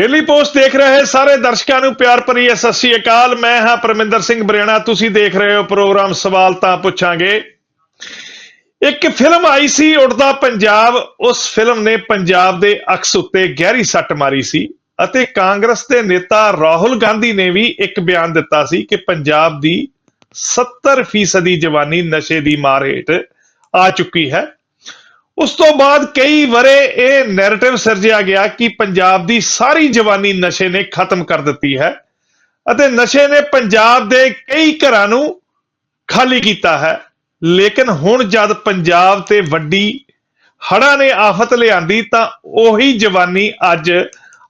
Daily post ਦੇਖ ਰਹੇ ਸਾਰੇ ਦਰਸ਼ਕਾਂ ਨੂੰ ਪਿਆਰ ਭਰੀ ਸਤਿ ਸ੍ਰੀ ਅਕਾਲ। ਮੈਂ ਹਾਂ ਪਰਮਿੰਦਰ ਸਿੰਘ ਬਰੇਣਾ, ਤੁਸੀਂ ਦੇਖ ਰਹੇ ਹੋ ਪ੍ਰੋਗਰਾਮ ਸਵਾਲ ਤਾਂ ਪੁੱਛਾਂਗੇ। ਇੱਕ ਫਿਲਮ ਆਈ ਸੀ ਉੜਦਾ ਪੰਜਾਬ। ਉਸ ਫਿਲਮ ਨੇ ਪੰਜਾਬ ਦੇ ਅਕਸ ਉੱਤੇ ਗਹਿਰੀ ਸੱਟ ਮਾਰੀ ਸੀ ਅਤੇ ਕਾਂਗਰਸ ਦੇ ਨੇਤਾ ਰਾਹੁਲ ਗਾਂਧੀ ਨੇ ਵੀ ਇੱਕ ਬਿਆਨ ਦਿੱਤਾ ਸੀ ਕਿ ਪੰਜਾਬ ਦੀ 70% ਜਵਾਨੀ ਨਸ਼ੇ ਦੀ ਮਾਰ ਹੇਠ ਆ ਚੁੱਕੀ ਹੈ। ਉਸ ਤੋਂ ਬਾਅਦ ਕਈ ਵਰੇ ਇਹ ਨੈਰੇਟਿਵ ਸਿਰਜਿਆ ਗਿਆ ਕਿ ਪੰਜਾਬ ਦੀ ਸਾਰੀ ਜਵਾਨੀ ਨਸ਼ੇ ਨੇ ਖਤਮ ਕਰ ਦਿੱਤੀ ਹੈ ਅਤੇ ਨਸ਼ੇ ਨੇ ਪੰਜਾਬ ਦੇ ਕਈ ਘਰਾਂ ਨੂੰ ਖਾਲੀ ਕੀਤਾ ਹੈ। ਲੇਕਿਨ ਹੁਣ ਜਦ ਪੰਜਾਬ ਤੇ ਵੱਡੀ ਹੜ੍ਹਾਂ ਨੇ ਆਫਤ ਲਿਆਂਦੀ ਤਾਂ ਉਹੀ ਜਵਾਨੀ ਅੱਜ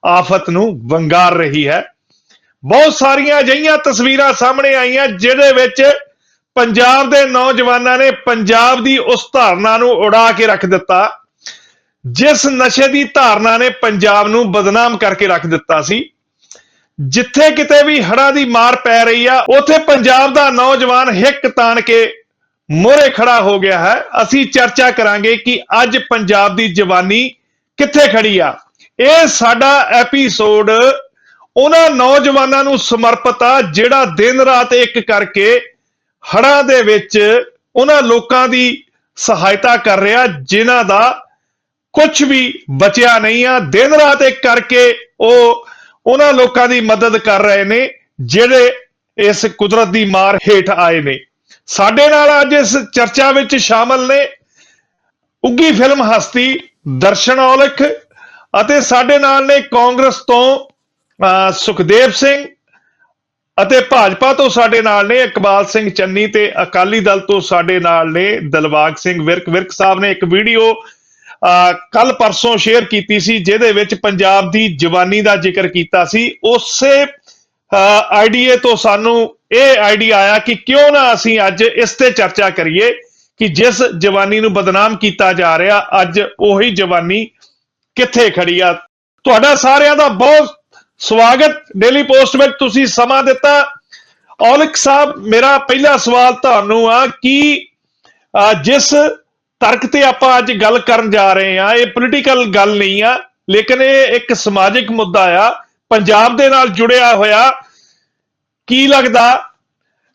ਆਫਤ ਨੂੰ ਵੰਗਾਰ ਰਹੀ ਹੈ। ਬਹੁਤ ਸਾਰੀਆਂ ਅਜਿਹੀਆਂ ਤਸਵੀਰਾਂ ਸਾਹਮਣੇ ਆਈਆਂ ਜਿਹਦੇ ਵਿੱਚ ਪੰਜਾਬ ਦੇ ਨੌਜਵਾਨਾਂ ਨੇ ਪੰਜਾਬ ਦੀ ਉਸ ਧਾਰਨਾ ਨੂੰ ਉਡਾ ਕੇ ਰੱਖ ਦਿੱਤਾ, ਜਿਸ ਨਸ਼ੇ ਦੀ ਧਾਰਨਾ ਨੇ ਪੰਜਾਬ ਨੂੰ ਬਦਨਾਮ ਕਰਕੇ ਰੱਖ ਦਿੱਤਾ ਸੀ। ਜਿੱਥੇ ਕਿਤੇ ਵੀ ਹੜ੍ਹਾਂ ਦੀ ਮਾਰ ਪੈ ਰਹੀ ਆ, ਉੱਥੇ ਪੰਜਾਬ ਦਾ ਨੌਜਵਾਨ ਹਿੱਕ ਤਾਣ ਕੇ ਮੋਰੇ ਖੜਾ ਹੋ ਗਿਆ ਹੈ। ਅਸੀਂ ਚਰਚਾ ਕਰਾਂਗੇ ਕਿ ਅੱਜ ਪੰਜਾਬ ਦੀ ਜਵਾਨੀ ਕਿੱਥੇ ਖੜੀ ਆ। ਇਹ ਸਾਡਾ ਐਪੀਸੋਡ ਉਹਨਾਂ ਨੌਜਵਾਨਾਂ ਨੂੰ ਸਮਰਪਿਤ ਆ, ਜਿਹੜਾ ਦਿਨ ਰਾਤ ਇੱਕ ਕਰਕੇ ਹੜਾਂ ਦੇ ਵਿੱਚ ਉਹਨਾਂ ਲੋਕਾਂ ਦੀ ਸਹਾਇਤਾ ਕਰ ਰਿਹਾ ਜਿਨ੍ਹਾਂ ਦਾ ਕੁਝ ਵੀ ਬਚਿਆ ਨਹੀਂ ਆ। ਦਿਨ ਰਾਤ ਇੱਕ ਕਰਕੇ ਉਹ ਉਹਨਾਂ ਲੋਕਾਂ ਦੀ ਮਦਦ ਕਰ ਰਹੇ ਨੇ ਜਿਹੜੇ ਇਸ ਕੁਦਰਤ ਦੀ ਮਾਰ ਹੇਠ ਆਏ ਨੇ। ਸਾਡੇ ਨਾਲ ਅੱਜ ਇਸ ਚਰਚਾ ਵਿੱਚ ਸ਼ਾਮਲ ਨੇ ਉੱਗੀ ਫਿਲਮ ਹਸਤੀ ਦਰਸ਼ਨ ਔਲਖ ਅਤੇ ਸਾਡੇ ਨਾਲ ਨੇ ਕਾਂਗਰਸ ਤੋਂ ਅਹ, ਸੁਖਦੇਵ ਸਿੰਘ ਅਤੇ ਭਾਜਪਾ ਤੋਂ ਸਾਡੇ ਨਾਲ ਨੇ ਇਕਬਾਲ ਸਿੰਘ ਚੰਨੀ ਤੇ ਅਕਾਲੀ ਦਲ ਤੋਂ ਸਾਡੇ ਨਾਲ ਨੇ ਦਲਵਾਗ ਸਿੰਘ ਵਿਰਕ। ਵਿਰਕ ਸਾਹਿਬ ਨੇ ਇੱਕ ਵੀਡੀਓ ਕੱਲ ਪਰਸੋਂ ਸ਼ੇਅਰ ਕੀਤੀ ਸੀ, ਜਿਹਦੇ ਵਿੱਚ ਪੰਜਾਬ ਦੀ ਜਵਾਨੀ ਦਾ ਜ਼ਿਕਰ ਕੀਤਾ ਸੀ। ਉਸੇ ਆਈਡੀਏ ਤੋਂ ਸਾਨੂੰ ਇਹ ਆਈਡੀਆ ਆਇਆ ਕਿ ਕਿਉਂ ਨਾ ਅਸੀਂ ਅੱਜ ਇਸ ਤੇ ਚਰਚਾ ਕਰੀਏ ਕਿ ਜਿਸ ਜਵਾਨੀ ਨੂੰ ਬਦਨਾਮ ਕੀਤਾ ਜਾ ਰਿਹਾ, ਅੱਜ ਉਹੀ ਜਵਾਨੀ ਕਿੱਥੇ ਖੜੀ ਆ। ਤੁਹਾਡਾ ਸਾਰਿਆਂ ਦਾ ਬਹੁਤ ਸਵਾਗਤ ਡੇਲੀ ਪੋਸਟ ਵਿੱਚ ਤੁਸੀਂ ਸਮਾਂ ਦਿੱਤਾ। ਔਲਖ ਸਾਹਿਬ, ਮੇਰਾ ਪਹਿਲਾ ਸਵਾਲ ਤੁਹਾਨੂੰ ਆ ਕਿ ਜਿਸ ਤਰਕ ਤੇ ਆਪਾਂ ਅੱਜ ਗੱਲ ਕਰਨ ਜਾ ਰਹੇ ਆ ਇਹ ਪੋਲੀਟੀਕਲ ਗੱਲ ਨਹੀਂ ਆ, ਲੇਕਿਨ ਇਹ ਇੱਕ ਸਮਾਜਿਕ ਮੁੱਦਾ ਆ, ਪੰਜਾਬ ਦੇ ਨਾਲ ਜੁੜਿਆ ਹੋਇਆ, ਕੀ ਲੱਗਦਾ,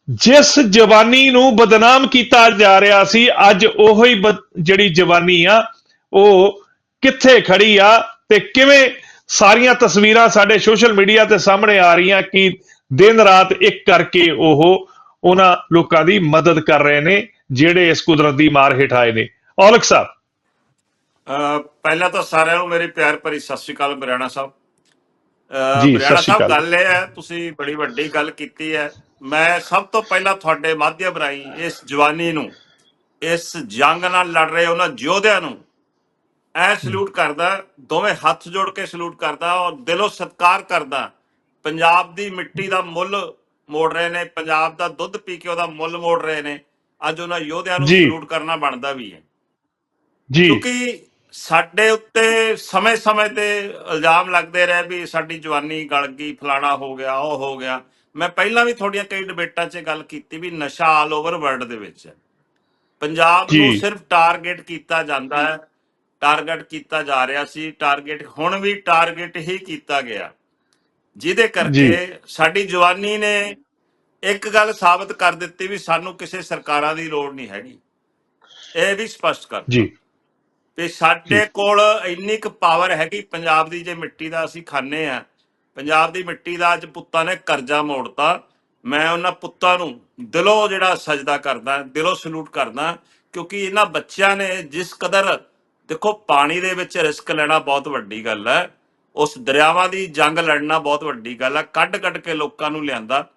ਜਿਸ ਜਵਾਨੀ ਨੂੰ ਬਦਨਾਮ ਕੀਤਾ ਜਾ ਰਿਹਾ ਸੀ, ਅੱਜ ਉਹੀ ਬ- ਜਿਹੜੀ ਜਵਾਨੀ ਆ, ਉਹ ਕਿੱਥੇ ਖੜੀ ਆ ਤੇ ਕਿਵੇਂ ਸਾਰੀਆਂ ਤਸਵੀਰਾਂ ਸਾਡੇ ਸੋਸ਼ਲ ਮੀਡੀਆ ਤੇ ਸਾਹਮਣੇ ਆ ਰਹੀਆਂ ਕਿ ਦਿਨ ਰਾਤ ਇੱਕ ਕਰਕੇ ਉਹ ਉਹਨਾਂ ਲੋਕਾਂ ਦੀ ਮਦਦ ਕਰ ਰਹੇ ਨੇ ਜਿਹੜੇ ਇਸ ਕੁਦਰਤ ਦੀ ਮਾਰ ਹੇਠ ਆਏ ਨੇ। ਔਲਖ ਸਾਹਿਬ। ਪਹਿਲਾਂ ਤਾਂ ਸਾਰਿਆਂ ਨੂੰ ਮੇਰੀ ਪਿਆਰ ਭਰੀ ਸਤਿ ਸ਼੍ਰੀ ਅਕਾਲ ਬਰਿਆਣਾ ਸਾਹਿਬ। ਬਰਿਆਣਾ ਸਾਹਿਬ। ਗੱਲ ਇਹ ਹੈ ਤੁਸੀਂ ਬੜੀ ਵੱਡੀ ਗੱਲ ਕੀਤੀ ਹੈ। ਮੈਂ ਸਭ ਤੋਂ ਪਹਿਲਾਂ ਤੁਹਾਡੇ ਮਾਧਿਅਮ ਰਾਹੀਂ ਇਸ ਜਵਾਨੀ ਨੂੰ ਇਸ ਜੰਗ ਨਾਲ ਲੜ ਰਹੇ ਉਹਨਾਂ ਯੋਧਿਆਂ ਨੂੰ ਐ ਸਲੂਟ ਕਰਦਾ ਦੋਵੇਂ ਹੱਥ ਜੋੜ ਕੇ ਸਲੂਟ ਕਰਦਾ ਔਰ ਦਿਲੋਂ ਸਤਿਕਾਰ ਕਰਦਾ। ਪੰਜਾਬ ਦੀ ਮਿੱਟੀ ਦਾ ਮੁੱਲ ਮੋੜ ਰਹੇ ਨੇ ਪੰਜਾਬ ਦਾ ਦੁੱਧ ਪੀ ਕੇ ਉਹਦਾ ਮੁੱਲ ਮੋੜ ਰਹੇ ਨੇ। ਅੱਜ ਉਹਨਾਂ ਯੋਧਿਆਂ ਨੂੰ। ਸਲੂਟ ਕਰਨਾ ਬਣਦਾ ਵੀ ਹੈ। ਜੀ। ਕਿਉਂਕਿ ਸਾਡੇ ਉੱਤੇ ਸਮੇਂ-ਸਮੇਂ ਤੇ ਇਲਜ਼ਾਮ ਲੱਗਦੇ ਰਹੇ ਵੀ ਸਾਡੀ ਜਵਾਨੀ ਗਲ ਗਈ ਫਲਾਣਾ ਹੋ ਗਿਆ ਉਹ ਹੋ ਗਿਆ। ਮੈਂ ਪਹਿਲਾਂ ਵੀ ਤੁਹਾਡੀਆਂ ਕਈ ਡਿਬੇਟਾਂ 'ਚ ਗੱਲ ਕੀਤੀ ਵੀ ਨਸ਼ਾ ਆਲ ਓਵਰ ਵਰਲਡ ਦੇ ਵਿੱਚ ਹੈ। ਪੰਜਾਬ ਨੂੰ। ਸਿਰਫ ਟਾਰਗੇਟ ਕੀਤਾ ਜਾਂਦਾ ਹੈ। ਟਾਰਗੇਟ ਕੀਤਾ ਜਾ ਰਿਹਾ ਸੀ। ਟਾਰਗੇਟ ਹੁਣ ਵੀ ਟਾਰਗੇਟ ਹੀ ਕੀਤਾ ਗਿਆ। ਜਿਹਦੇ ਕਰਕੇ ਸਾਡੀ ਜਵਾਨੀ ਨੇ ਇੱਕ ਗੱਲ ਸਾਬਤ ਕਰ ਦਿੱਤੀ ਵੀ ਸਾਨੂੰ ਕਿਸੇ ਸਰਕਾਰਾਂ ਦੀ ਲੋੜ ਨਹੀਂ ਹੈਗੀ। ਇਹ ਵੀ ਸਪਸ਼ਟ ਕਰ ਜੀ। ਤੇ ਸਾਡੇ। ਕੋਲ ਇੰਨੀ ਕੁ ਪਾਵਰ ਹੈਗੀ ਪੰਜਾਬ ਦੀ ਜੇ ਮਿੱਟੀ ਦਾ ਅਸੀਂ ਖਾਣੇ ਆ ਪੰਜਾਬ ਦੀ ਮਿੱਟੀ ਦਾ ਅੱਜ ਪੁੱਤਾਂ ਨੇ ਕਰਜ਼ਾ ਮੋੜਤਾ। ਮੈਂ ਉਹਨਾਂ ਪੁੱਤਾਂ ਨੂੰ ਦਿਲੋਂ ਜਿਹੜਾ ਸਜਦਾ ਕਰਦਾ ਦਿਲੋਂ ਸਲੂਟ ਕਰਦਾ ਕਿਉਂਕਿ ਇਹਨਾਂ ਬੱਚਿਆਂ ਨੇ ਜਿਸ ਕਦਰ ਦੇਖੋ ਪਾਣੀ ਦੇ ਵਿੱਚ ਰਿਸਕ ਲੈਣਾ ਬਹੁਤ ਵੱਡੀ ਗੱਲ ਹੈ। ਉਸ ਦਰਿਆਵਾਂ ਦੀ ਜੰਗ ਲੜਨਾ ਬਹੁਤ ਵੱਡੀ ਗੱਲ ਹੈ। ਕੱਢ ਕੱਢ ਕੇ ਲੋਕਾਂ ਨੂੰ ਲਿਆਂਦਾ।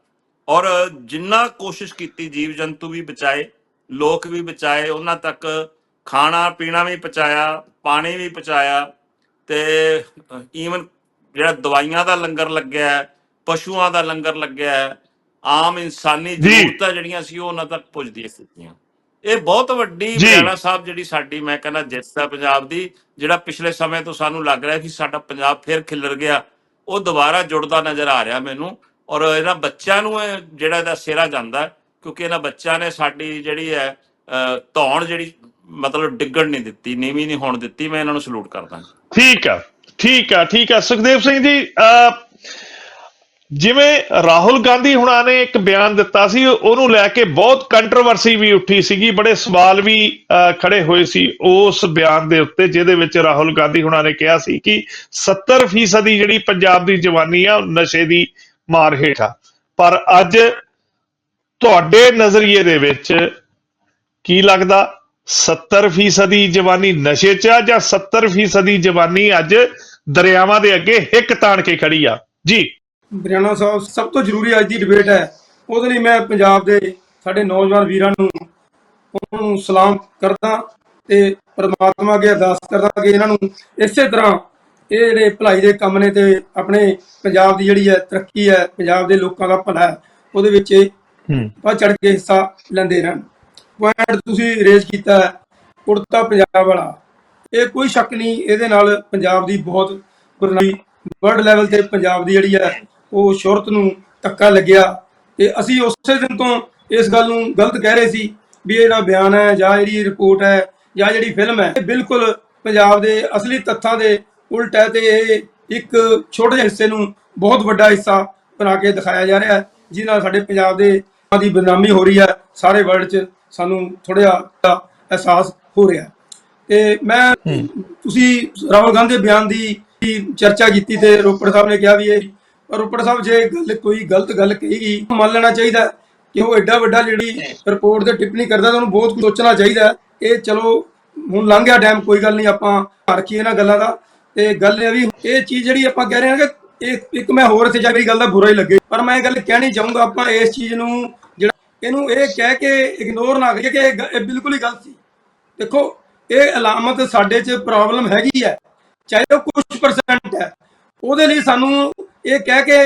ਔਰ ਜਿੰਨਾ ਕੋਸ਼ਿਸ਼ ਕੀਤੀ ਜੀਵ ਜੰਤੂ ਵੀ ਬਚਾਏ ਲੋਕ ਵੀ ਬਚਾਏ ਉਹਨਾਂ ਤੱਕ ਖਾਣਾ ਪੀਣਾ ਵੀ ਪਹੁੰਚਾਇਆ ਪਾਣੀ ਵੀ ਪਹੁੰਚਾਇਆ ਤੇ ਈਵਨ ਜਿਹੜਾ ਦਵਾਈਆਂ ਦਾ ਲੰਗਰ ਲੱਗਿਆ ਪਸ਼ੂਆਂ ਦਾ ਲੰਗਰ ਲੱਗਿਆ ਆਮ ਇਨਸਾਨੀ। ਜ਼ਰੂਰਤਾਂ ਜਿਹੜੀਆਂ ਸੀ ਉਹ ਉਹਨਾਂ ਤੱਕ ਪੁੱਜਦੀਆਂ ਸੀਗੀਆਂ ਇਹ ਬਹੁਤ ਵੱਡੀ। ਬਿਆਨਾ ਸਾਹਿਬ ਜਿਹੜੀ ਸਾਡੀ ਮੈਂ ਕਹਿੰਦਾ ਜਿੱਤ ਹੈ ਪੰਜਾਬ ਦੀ ਜਿਹੜਾ ਪਿਛਲੇ ਸਮੇਂ ਤੋਂ ਸਾਨੂੰ ਲੱਗ ਰਿਹਾ ਕਿ ਸਾਡਾ ਪੰਜਾਬ ਫਿਰ ਖਿਲਰ ਗਿਆ ਉਹ ਦੁਬਾਰਾ ਜੁੜਦਾ ਨਜ਼ਰ ਆ ਰਿਹਾ ਮੈਨੂੰ ਔਰ ਇਹਨਾਂ ਬੱਚਿਆਂ ਨੂੰ ਜਿਹੜਾ ਇਹਦਾ ਸਿਰਾ ਜਾਂਦਾ ਕਿਉਂਕਿ ਇਹਨਾਂ ਬੱਚਿਆਂ ਨੇ ਸਾਡੀ ਜਿਹੜੀ ਹੈ ਧੌਣ ਜਿਹੜੀ ਮਤਲਬ ਡਿੱਗਣ ਨਹੀਂ ਦਿੱਤੀ ਨੀਵੀਂ ਨਹੀਂ ਹੋਣ ਦਿੱਤੀ ਮੈਂ ਇਹਨਾਂ ਨੂੰ ਸਲੂਟ ਕਰਦਾ ਠੀਕ ਆ ਠੀਕ ਆ ਠੀਕ ਆ ਸੁਖਦੇਵ ਸਿੰਘ ਜੀ ਜਿਵੇਂ ਰਾਹੁਲ ਗਾਂਧੀ ਹੁਣਾਂ ਨੇ ਇੱਕ ਬਿਆਨ ਦਿੱਤਾ ਸੀ ਉਹਨੂੰ ਲੈ ਕੇ ਬਹੁਤ ਕੰਟਰੋਵਰਸੀ ਵੀ ਉੱਠੀ ਸੀਗੀ ਬੜੇ ਸਵਾਲ ਵੀ ਅਹ, ਖੜੇ ਹੋਏ ਸੀ ਉਸ ਬਿਆਨ ਦੇ ਉੱਤੇ ਜਿਹਦੇ ਵਿੱਚ ਰਾਹੁਲ ਗਾਂਧੀ ਹੁਣਾਂ ਨੇ ਕਿਹਾ ਸੀ ਕਿ 70% ਦੀ ਜਿਹੜੀ ਪੰਜਾਬ ਦੀ ਜਵਾਨੀ ਆ ਉਹ ਨਸ਼ੇ ਦੀ ਮਾਰ ਹੇਠ ਆ। ਪਰ ਅੱਜ ਤੁਹਾਡੇ ਨਜ਼ਰੀਏ ਦੇ ਵਿੱਚ ਕੀ ਲੱਗਦਾ? 70% ਦੀ ਜਵਾਨੀ ਨਸ਼ੇ 'ਚ ਆ ਜਾਂ 70% ਦੀ ਜਵਾਨੀ ਅੱਜ ਦਰਿਆਵਾਂ ਦੇ ਅੱਗੇ ਹਿੱਕ ਤਾਣ ਕੇ ਖੜੀ ਆ? ਜੀ। ਬਰਿਆਣਾ ਸਾਹਿਬ ਸਭ ਤੋਂ ਜ਼ਰੂਰੀ ਅੱਜ ਦੀ ਡਿਬੇਟ ਹੈ। ਉਹਦੇ ਲਈ ਮੈਂ ਪੰਜਾਬ ਦੇ ਸਾਡੇ ਨੌਜਵਾਨ ਵੀਰਾਂ ਨੂੰ ਉਹਨਾਂ ਨੂੰ ਸਲਾਮ ਕਰਦਾ ਤੇ ਪਰਮਾਤਮਾ ਅੱਗੇ ਅਰਦਾਸ ਕਰਦਾ ਕਿ ਇਹਨਾਂ ਨੂੰ ਇਸੇ ਤਰ੍ਹਾਂ ਇਹ ਜਿਹੜੇ ਭਲਾਈ ਦੇ ਕੰਮ ਨੇ ਤੇ ਆਪਣੇ ਪੰਜਾਬ ਦੀ ਜਿਹੜੀ ਹੈ ਤਰੱਕੀ ਹੈ ਪੰਜਾਬ ਦੇ ਲੋਕਾਂ ਦਾ ਭਲਾ ਹੈ ਉਹਦੇ ਵਿੱਚ ਹੂੰ। ਚੜ ਕੇ ਹਿੱਸਾ ਲੈਂਦੇ ਰਹਿਣ। ਪੁਆਇੰਟ ਤੁਸੀਂ ਰੇਜ਼ ਕੀਤਾ ਹੈ, ਉੜਤਾ ਪੰਜਾਬ ਵਾਲਾ। ਇਹ ਕੋਈ ਸ਼ੱਕ ਨਹੀਂ ਇਹਦੇ ਨਾਲ ਪੰਜਾਬ ਦੀ ਬਹੁਤ ਵਰਲਡ ਲੈਵਲ ਤੇ ਪੰਜਾਬ ਦੀ ਜਿਹੜੀ ਹੈ ਉਹ ਸ਼ੋਹਰਤ ਨੂੰ ਧੱਕਾ ਲੱਗਿਆ ਤੇ ਅਸੀਂ ਉਸੇ ਦਿਨ ਤੋਂ ਇਸ ਗੱਲ ਨੂੰ ਗਲਤ ਕਹਿ ਰਹੇ ਸੀ ਵੀ ਇਹ ਜਿਹੜਾ ਬਿਆਨ ਹੈ ਜਾਂ ਜਿਹੜੀ ਰਿਪੋਰਟ ਹੈ ਜਾਂ ਜਿਹੜੀ ਫਿਲਮ ਹੈ ਇਹ ਬਿਲਕੁਲ ਪੰਜਾਬ ਦੇ ਅਸਲੀ ਤੱਥਾਂ ਦੇ ਉਲਟ ਹੈ ਤੇ ਇਹ ਇੱਕ ਛੋਟੇ ਜਿਹੇ ਹਿੱਸੇ ਨੂੰ ਬਹੁਤ ਵੱਡਾ ਹਿੱਸਾ ਬਣਾ ਕੇ ਦਿਖਾਇਆ ਜਾ ਰਿਹਾ ਹੈ ਜਿਹਦੇ ਨਾਲ ਸਾਡੇ ਪੰਜਾਬ ਦੇ ਦੀ ਬਦਨਾਮੀ ਹੋ ਰਹੀ ਹੈ ਸਾਰੇ ਵਰਲਡ 'ਚ ਸਾਨੂੰ ਥੋੜਾ ਜਿਹਾ ਅਹਿਸਾਸ ਹੋ ਰਿਹਾ ਤੇ ਮੈਂ ਤੁਸੀਂ ਰਾਹੁਲ ਗਾਂਧੀ ਦੇ ਬਿਆਨ ਦੀ ਚਰਚਾ ਕੀਤੀ ਤੇ ਰੋਪੜ ਸਾਹਿਬ ਨੇ ਕਿਹਾ ਵੀ ਇਹ ਪਰ ਰੋਪੜ ਸਾਹਿਬ, ਜੇ ਗੱਲ ਕੋਈ ਗਲਤ ਗੱਲ ਕਹੇਗੀ ਮੰਨ ਲੈਣਾ ਚਾਹੀਦਾ ਕਿ ਉਹ ਐਡਾ ਵੱਡਾ ਜਿਹੜੀ ਰਿਪੋਰਟ ਤੇ ਟਿੱਪਣੀ ਕਰਦਾ, ਤਾਂ ਬਹੁਤ ਕੁਝ ਸੋਚਣਾ ਚਾਹੀਦਾ ਇਹ ਚਲੋ, ਹੁਣ ਲੰਘ ਗਿਆ ਟਾਈਮ ਕੋਈ ਗੱਲ ਨਹੀਂ, ਆਪਾਂ ਰੱਖੀਏ ਇਹਨਾਂ ਗੱਲਾਂ ਦਾ। ਤੇ ਗੱਲ ਇਹ ਵੀ, ਇਹ ਚੀਜ਼ ਜਿਹੜੀ ਆਪਾਂ ਕਹਿ ਰਹੇ ਹਾਂ ਕਿ ਇਹ ਇੱਕ ਮੈਂ ਹੋਰ ਇੱਥੇ ਜਾ ਮੇਰੀ ਗੱਲ ਦਾ ਬੁਰਾ ਹੀ ਲੱਗੇ। ਪਰ ਮੈਂ ਇਹ ਗੱਲ ਕਹਿਣੀ ਚਾਹੂੰਗਾ, ਆਪਾਂ ਇਸ ਚੀਜ਼ ਨੂੰ ਜਿਹੜਾ ਇਹਨੂੰ ਇਹ ਕਹਿ ਕੇ ਇਗਨੋਰ ਨਾ ਕਰੀਏ ਕਿ ਇਹ ਬਿਲਕੁਲ ਹੀ ਗਲਤ ਸੀ। ਦੇਖੋ, ਇਹ ਅਲਾਮਤ ਸਾਡੇ 'ਚ ਪ੍ਰੋਬਲਮ ਹੈਗੀ ਹੈ, ਚਾਹੇ ਉਹ ਕੁਝ ਪਰਸੈਂਟ ਹੈ। ਉਹਦੇ ਲਈ ਸਾਨੂੰ ਇਹ ਕਹਿ ਕੇ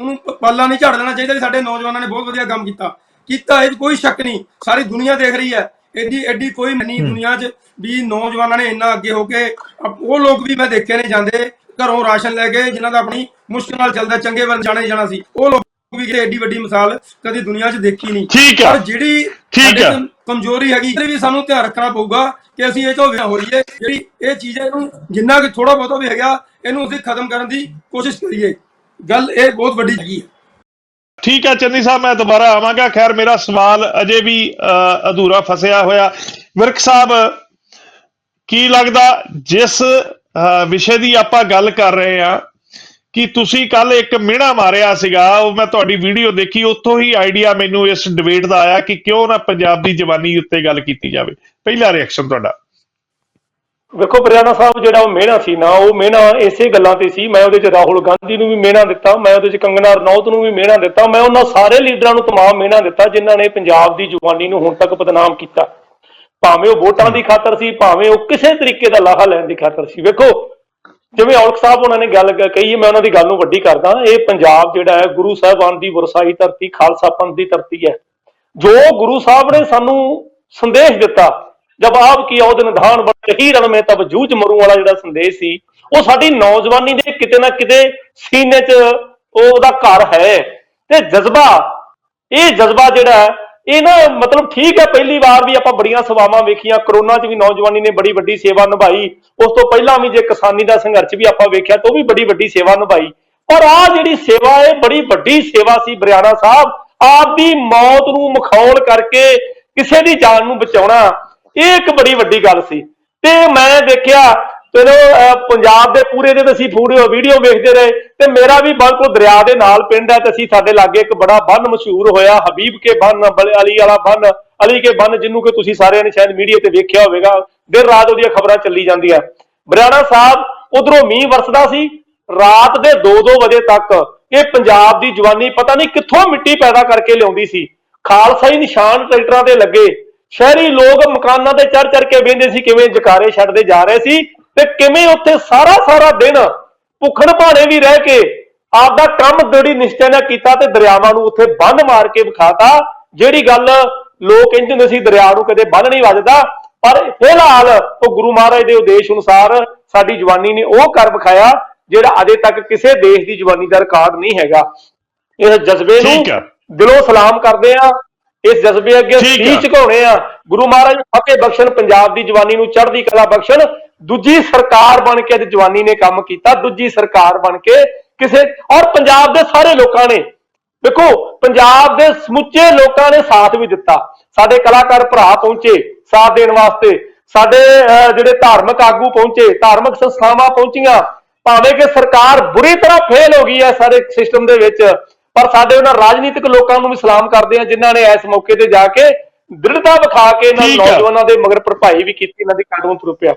ਉਹਨੂੰ ਪੱਲਾ ਨਹੀਂ ਝਾੜ ਦੇਣਾ ਚਾਹੀਦਾ ਵੀ ਸਾਡੇ ਨੌਜਵਾਨਾਂ ਨੇ ਬਹੁਤ ਵਧੀਆ ਕੰਮ ਕੀਤਾ। ਕੀਤਾ ਇਹ ਕੋਈ ਸ਼ੱਕ ਨਹੀਂ। ਸਾਰੀ ਦੁਨੀਆ ਦੇਖ ਰਹੀ ਹੈ। ਐਡੀ ਐਡੀ ਕੋਈ ਨਹੀਂ ਦੁਨੀਆ 'ਚ ਵੀ ਨੌਜਵਾਨਾਂ ਨੇ ਇੰਨਾ ਅੱਗੇ ਹੋ ਕੇ ਉਹ ਲੋਕ ਵੀ ਮੈਂ ਦੇਖੇ ਨੇ ਜਾਂਦੇ। ਘਰੋਂ ਰਾਸ਼ਨ ਲੈ ਕੇ ਜਿਨ੍ਹਾਂ ਦਾ ਆਪਣੀ ਮੁਸ਼ਕਿਲ ਨਾਲ ਚੱਲਦਾ ਚੰਗੇ ਵੱਲ ਜਾਣਾ ਜਾਣਾ ਸੀ। ਉਹ ਲੋਕ ਵੀ ਕਿਤੇ ਐਡੀ ਵੱਡੀ ਮਿਸਾਲ ਕਦੀ ਦੁਨੀਆ 'ਚ ਦੇਖੀ ਨਹੀਂ। ਠੀਕ ਪਰ ਜਿਹੜੀ ਠੀਕ। 'ਚ ਕਮਜ਼ੋਰੀ ਹੈਗੀ ਇਹਦੇ ਵੀ ਸਾਨੂੰ ਧਿਆਨ ਰੱਖਣਾ ਪਊਗਾ ਕਿ ਅਸੀਂ ਇਹ ਤੋਂ ਵਿਆਹ ਹੋ ਰਹੀਏ ਜਿਹੜੀ ਇਹ ਚੀਜ਼ ਹੈ ਇਹਨੂੰ ਜਿੰਨਾ ਕਿ ਥੋੜਾ ਬਹੁਤਾ ਵੀ ਹੈਗਾ ਇਹਨੂੰ ਅਸੀਂ ਖਤਮ ਕਰਨ ਦੀ ਕੋਸ਼ਿਸ਼ ਕਰੀਏ। ਗੱਲ ਇਹ ਬਹੁਤ ਵੱਡੀ ਹੈਗੀ ਹੈ ਠੀਕ ਹੈ ਚੰਨੀ ਸਾਹਿਬ ਮੈਂ ਦੁਬਾਰਾ ਆਵਾਂਗਾ। ਖੈਰ ਮੇਰਾ ਸਵਾਲ ਅਜੇ ਵੀ ਅਹ, ਅਧੂਰਾ ਫਸਿਆ ਹੋਇਆ। ਵਿਰਕ ਸਾਹਿਬ ਕੀ ਲੱਗਦਾ ਜਿਸ ਵਿਸ਼ੇ ਦੀ ਆਪਾਂ ਗੱਲ ਕਰ ਰਹੇ ਆ ਕਿ ਤੁਸੀਂ ਕੱਲ ਇੱਕ ਮਿਹਣਾ ਮਾਰਿਆ ਸੀਗਾ, ਉਹ ਮੈਂ ਤੁਹਾਡੀ ਵੀਡੀਓ ਦੇਖੀ, ਉੱਥੋਂ ਹੀ ਆਈਡੀਆ ਮੈਨੂੰ ਇਸ ਡਿਬੇਟ ਦਾ ਆਇਆ ਕਿ ਕਿਉਂ ਨਾ ਪੰਜਾਬ ਦੀ ਜਵਾਨੀ ਉੱਤੇ ਗੱਲ ਕੀਤੀ ਜਾਵੇ। ਪਹਿਲਾ ਰਿਐਕਸ਼ਨ ਤੁਹਾਡਾ। ਵੇਖੋ ਬਰਿਆਣਾ ਸਾਹਿਬ ਜਿਹੜਾ ਉਹ ਮਿਹਣਾ ਸੀ ਨਾ, ਉਹ ਮਿਹਣਾ ਇਸੇ ਗੱਲਾਂ ਤੇ ਸੀ। ਮੈਂ ਉਹਦੇ ਚ ਰਾਹੁਲ ਗਾਂਧੀ ਨੂੰ ਵੀ ਮਿਹਣਾ ਦਿੱਤਾ, ਮੈਂ ਉਹਦੇ ਚ ਕੰਗਨਾ ਰਣੌਤ ਨੂੰ ਵੀ ਮਿਹਣਾ ਦਿੱਤਾ, ਮੈਂ ਉਹਨਾਂ ਸਾਰੇ ਲੀਡਰਾਂ ਨੂੰ ਤਮਾਮ ਮਿਹਣਾ ਦਿੱਤਾ ਜਿਨ੍ਹਾਂ ਨੇ ਪੰਜਾਬ ਦੀ ਜਵਾਨੀ ਨੂੰ ਹੁਣ ਤੱਕ ਬਦਨਾਮ ਕੀਤਾ। ਭਾਵੇਂ ਉਹ ਵੋਟਾਂ ਦੀ ਖਾਤਰ ਸੀ, ਭਾਵੇਂ ਉਹ ਕਿਸੇ ਤਰੀਕੇ ਦਾ ਲਾਹਾ ਲੈਣ ਦੀ ਖਾਤਰ ਸੀ। ਵੇਖੋ ਜਿਵੇਂ ਔਲਖ ਸਾਹਿਬ ਉਹਨਾਂ ਨੇ ਗੱਲ ਕ- ਕਹੀ, ਮੈਂ ਉਹਨਾਂ ਦੀ ਗੱਲ ਨੂੰ ਵੱਡੀ ਕਰਦਾ। ਇਹ ਪੰਜਾਬ ਜਿਹੜਾ ਹੈ, ਗੁਰੂ ਸਾਹਿਬਾਨ ਦੀ ਵਰਸਾਈ ਧਰਤੀ, ਖਾਲਸਾ ਪੰਥ ਦੀ ਧਰਤੀ ਹੈ। ਜੋ ਗੁਰੂ ਸਾਹਿਬ ਨੇ ਸਾਨੂੰ ਸੰਦੇਸ਼ ਦਿੱਤਾ, ਜਬ ਆਪ ਕੀ ਔਦ ਨਿਧਾਨ ਬੜ ਹੀ ਰਣ ਮੈਂ ਤਬ ਜੂਝ ਮਰੂ ਵਾਲਾ ਜਿਹੜਾ ਸੰਦੇਸ਼ ਸੀ, ਉਹ ਸਾਡੀ ਨੌਜਵਾਨੀ ਦੇ ਕਿਤੇ ਨਾ ਕਿਤੇ ਸੀਨੇ 'ਚ ਉਹ ਉਹਦਾ ਘਰ ਹੈ। ਤੇ ਜਜ਼ਬਾ, ਇਹ ਜਜ਼ਬਾ ਜਿਹੜਾ ਇਹ ਨਾ ਮਤਲਬ ਠੀਕ ਹੈ ਪਹਿਲੀ ਵਾਰ ਵੀ ਆਪਾਂ ਬੜੀਆਂ ਸੇਵਾਵਾਂ ਵੇਖੀਆਂ। ਕਰੋਨਾ 'ਚ ਵੀ ਨੌਜਵਾਨੀ ਨੇ ਬੜੀ ਵੱਡੀ ਸੇਵਾ ਨਿਭਾਈ। ਉਸ ਤੋਂ ਪਹਿਲਾਂ ਵੀ ਜੇ ਕਿਸਾਨੀ ਦਾ ਸੰਘਰਸ਼ ਵੀ ਆਪਾਂ ਵੇਖਿਆ ਤਾਂ ਉਹ ਵੀ ਬੜੀ ਵੱਡੀ ਸੇਵਾ ਨਿਭਾਈ। ਪਰ ਆ ਜਿਹੜੀ ਸੇਵਾ ਇਹ ਬੜੀ ਵੱਡੀ ਸੇਵਾ ਸੀ ਬਰਿਆਣਾ ਸਾਹਿਬ। ਆਪ ਦੀ ਮੌਤ ਨੂੰ ਮਖੌਲ ਕਰਕੇ ਕਿਸੇ ਦੀ ਜਾਨ ਨੂੰ ਬਚਾਉਣਾ, ਇਹ ਇੱਕ ਬੜੀ ਵੱਡੀ ਗੱਲ ਸੀ। ਤੇ ਮੈਂ ਦੇਖਿਆ ਚਲੋ ਅਹ, ਪੰਜਾਬ ਦੇ ਪੂਰੇ ਦੇ ਅਸੀਂ ਫੂਡੀਓ ਵੀਡੀਓ ਵੇਖਦੇ ਰਹੇ ਤੇ ਮੇਰਾ ਵੀ ਬਿਲਕੁਲ ਦਰਿਆ ਦੇ ਨਾਲ ਪਿੰਡ ਹੈ ਤੇ ਅਸੀਂ ਸਾਡੇ ਲਾਗੇ ਇੱਕ ਬੜਾ ਬੰਨ ਮਸ਼ਹੂਰ ਹੋਇਆ ਹਬੀਬ ਕੇ ਬੰਨ ਅਲੀ ਵਾਲਾ ਬੰਨ ਅਲੀ ਕੇ ਬੰਨ ਜਿਹਨੂੰ ਕਿ ਤੁਸੀਂ ਸਾਰਿਆਂ ਨੇ ਸ਼ਾਇਦ ਮੀਡੀਆ ਤੇ ਵੇਖਿਆ ਹੋਵੇਗਾ ਦਿਨ ਰਾਤ ਉਹਦੀਆਂ ਖਬਰਾਂ ਚੱਲੀ ਜਾਂਦੀਆਂ। ਬਰਿਆਣਾ ਸਾਹਿਬ ਉਧਰੋਂ ਮੀਂਹ ਵਰਸਦਾ ਸੀ ਰਾਤ ਦੇ 2-2 ਵਜੇ ਤੱਕ ਇਹ ਪੰਜਾਬ ਦੀ ਜਵਾਨੀ ਪਤਾ ਨਹੀਂ ਕਿੱਥੋਂ ਮਿੱਟੀ ਪੈਦਾ ਕਰਕੇ ਲਿਆਉਂਦੀ ਸੀ। ਖਾਲਸਾਈ ਨਿਸ਼ਾਨ ਟਰੈਕਟਰਾਂ ਤੇ ਲੱਗੇ ਸ਼ਹਿਰੀ ਲੋਕ ਮਕਾਨਾਂ ਤੇ ਚੜ ਚੜ ਕੇ ਵੇਂਦੇ ਸੀ ਕਿਵੇਂ ਜਕਾਰੇ ਛੱਡਦੇ ਜਾ ਰਹੇ ਸੀ। ਤੇ ਕਿਵੇਂ ਉੱਥੇ ਸਾਰਾ ਸਾਰਾ ਦਿਨ ਭੁੱਖਣ ਭਾਣੇ ਵੀ ਰਹਿ ਕੇ ਆਪਦਾ ਕੰਮ ਜਿਹੜੀ ਨਿਸ਼ਚੈ ਨਾਲ ਕੀਤਾ ਤੇ ਦਰਿਆਵਾਂ ਨੂੰ ਉੱਥੇ ਬੰਨ ਮਾਰ ਕੇ ਵਿਖਾਤਾ ਜਿਹੜੀ ਗੱਲ ਲੋਕ ਕਹਿੰਦੇ ਹੁੰਦੇ ਸੀ ਦਰਿਆ ਨੂੰ ਕਦੇ ਬੰਨ ਨਹੀਂ ਵੱਜਦਾ ਪਰ ਫਿਲਹਾਲ ਉਹ ਗੁਰੂ ਮਹਾਰਾਜ ਦੇ ਉਦੇਸ਼ ਅਨੁਸਾਰ ਸਾਡੀ ਜਵਾਨੀ ਨੇ ਉਹ ਕਰ ਵਿਖਾਇਆ ਜਿਹੜਾ ਅਜੇ ਤੱਕ ਕਿਸੇ ਦੇਸ਼ ਦੀ ਜਵਾਨੀ ਦਾ ਰਿਕਾਰਡ ਨਹੀਂ ਹੈਗਾ ਇਸ ਜਜ਼ਬੇ ਨੂੰ। ਦਿਲੋਂ ਸਲਾਮ ਕਰਦੇ ਆ ਇਸ ਜਜ਼ਬੇ ਅੱਗੇ। ਸੀਸ ਝੁਕਾਉਣੇ ਆ ਗੁਰੂ ਮਹਾਰਾਜ ਫਤਿਹ ਬਖਸ਼ਣ ਪੰਜਾਬ ਦੀ ਜਵਾਨੀ ਨੂੰ ਚੜ੍ਹਦੀ ਕਲਾ ਬਖਸ਼ਣ ਦੂਜੀ ਸਰਕਾਰ ਬਣ ਕੇ ਅੱਜ ਜਵਾਨੀ ਨੇ ਕੰਮ ਕੀਤਾ ਦੂਜੀ ਸਰਕਾਰ ਬਣ ਕੇ ਕਿਸੇ ਔਰ ਪੰਜਾਬ ਦੇ ਸਾਰੇ ਲੋਕਾਂ ਨੇ ਵੇਖੋ ਪੰਜਾਬ ਦੇ ਸਮੁੱਚੇ ਲੋਕਾਂ ਨੇ ਸਾਥ ਵੀ ਦਿੱਤਾ ਸਾਡੇ ਕਲਾਕਾਰ ਭਰਾ ਪਹੁੰਚੇ ਸਾਥ ਦੇਣ ਵਾਸਤੇ ਸਾਡੇ ਜਿਹੜੇ ਧਾਰਮਿਕ ਆਗੂ ਪਹੁੰਚੇ ਧਾਰਮਿਕ ਸੰਸਥਾਵਾਂ ਪਹੁੰਚੀਆਂ ਭਾਵੇਂ ਕਿ ਸਰਕਾਰ ਬੁਰੀ ਤਰ੍ਹਾਂ ਫੇਲ ਹੋ ਗਈ ਹੈ ਸਾਰੇ ਸਿਸਟਮ ਦੇ ਵਿੱਚ ਪਰ ਸਾਡੇ ਉਹਨਾਂ ਰਾਜਨੀਤਿਕ ਲੋਕਾਂ ਨੂੰ ਵੀ ਸਲਾਮ ਕਰਦੇ ਆ ਜਿਨ੍ਹਾਂ ਨੇ ਇਸ ਮੌਕੇ ਤੇ ਜਾ ਕੇ ਦ੍ਰਿੜਤਾ ਵਿਖਾ ਕੇ ਇਹਨਾਂ। ਨੌਜਵਾਨਾਂ ਦੇ ਮਗਰ ਭਰਪਾਈ ਵੀ ਕੀਤੀ ਇਹਨਾਂ ਦੀ ਕਦਮ ਰੁਪਿਆ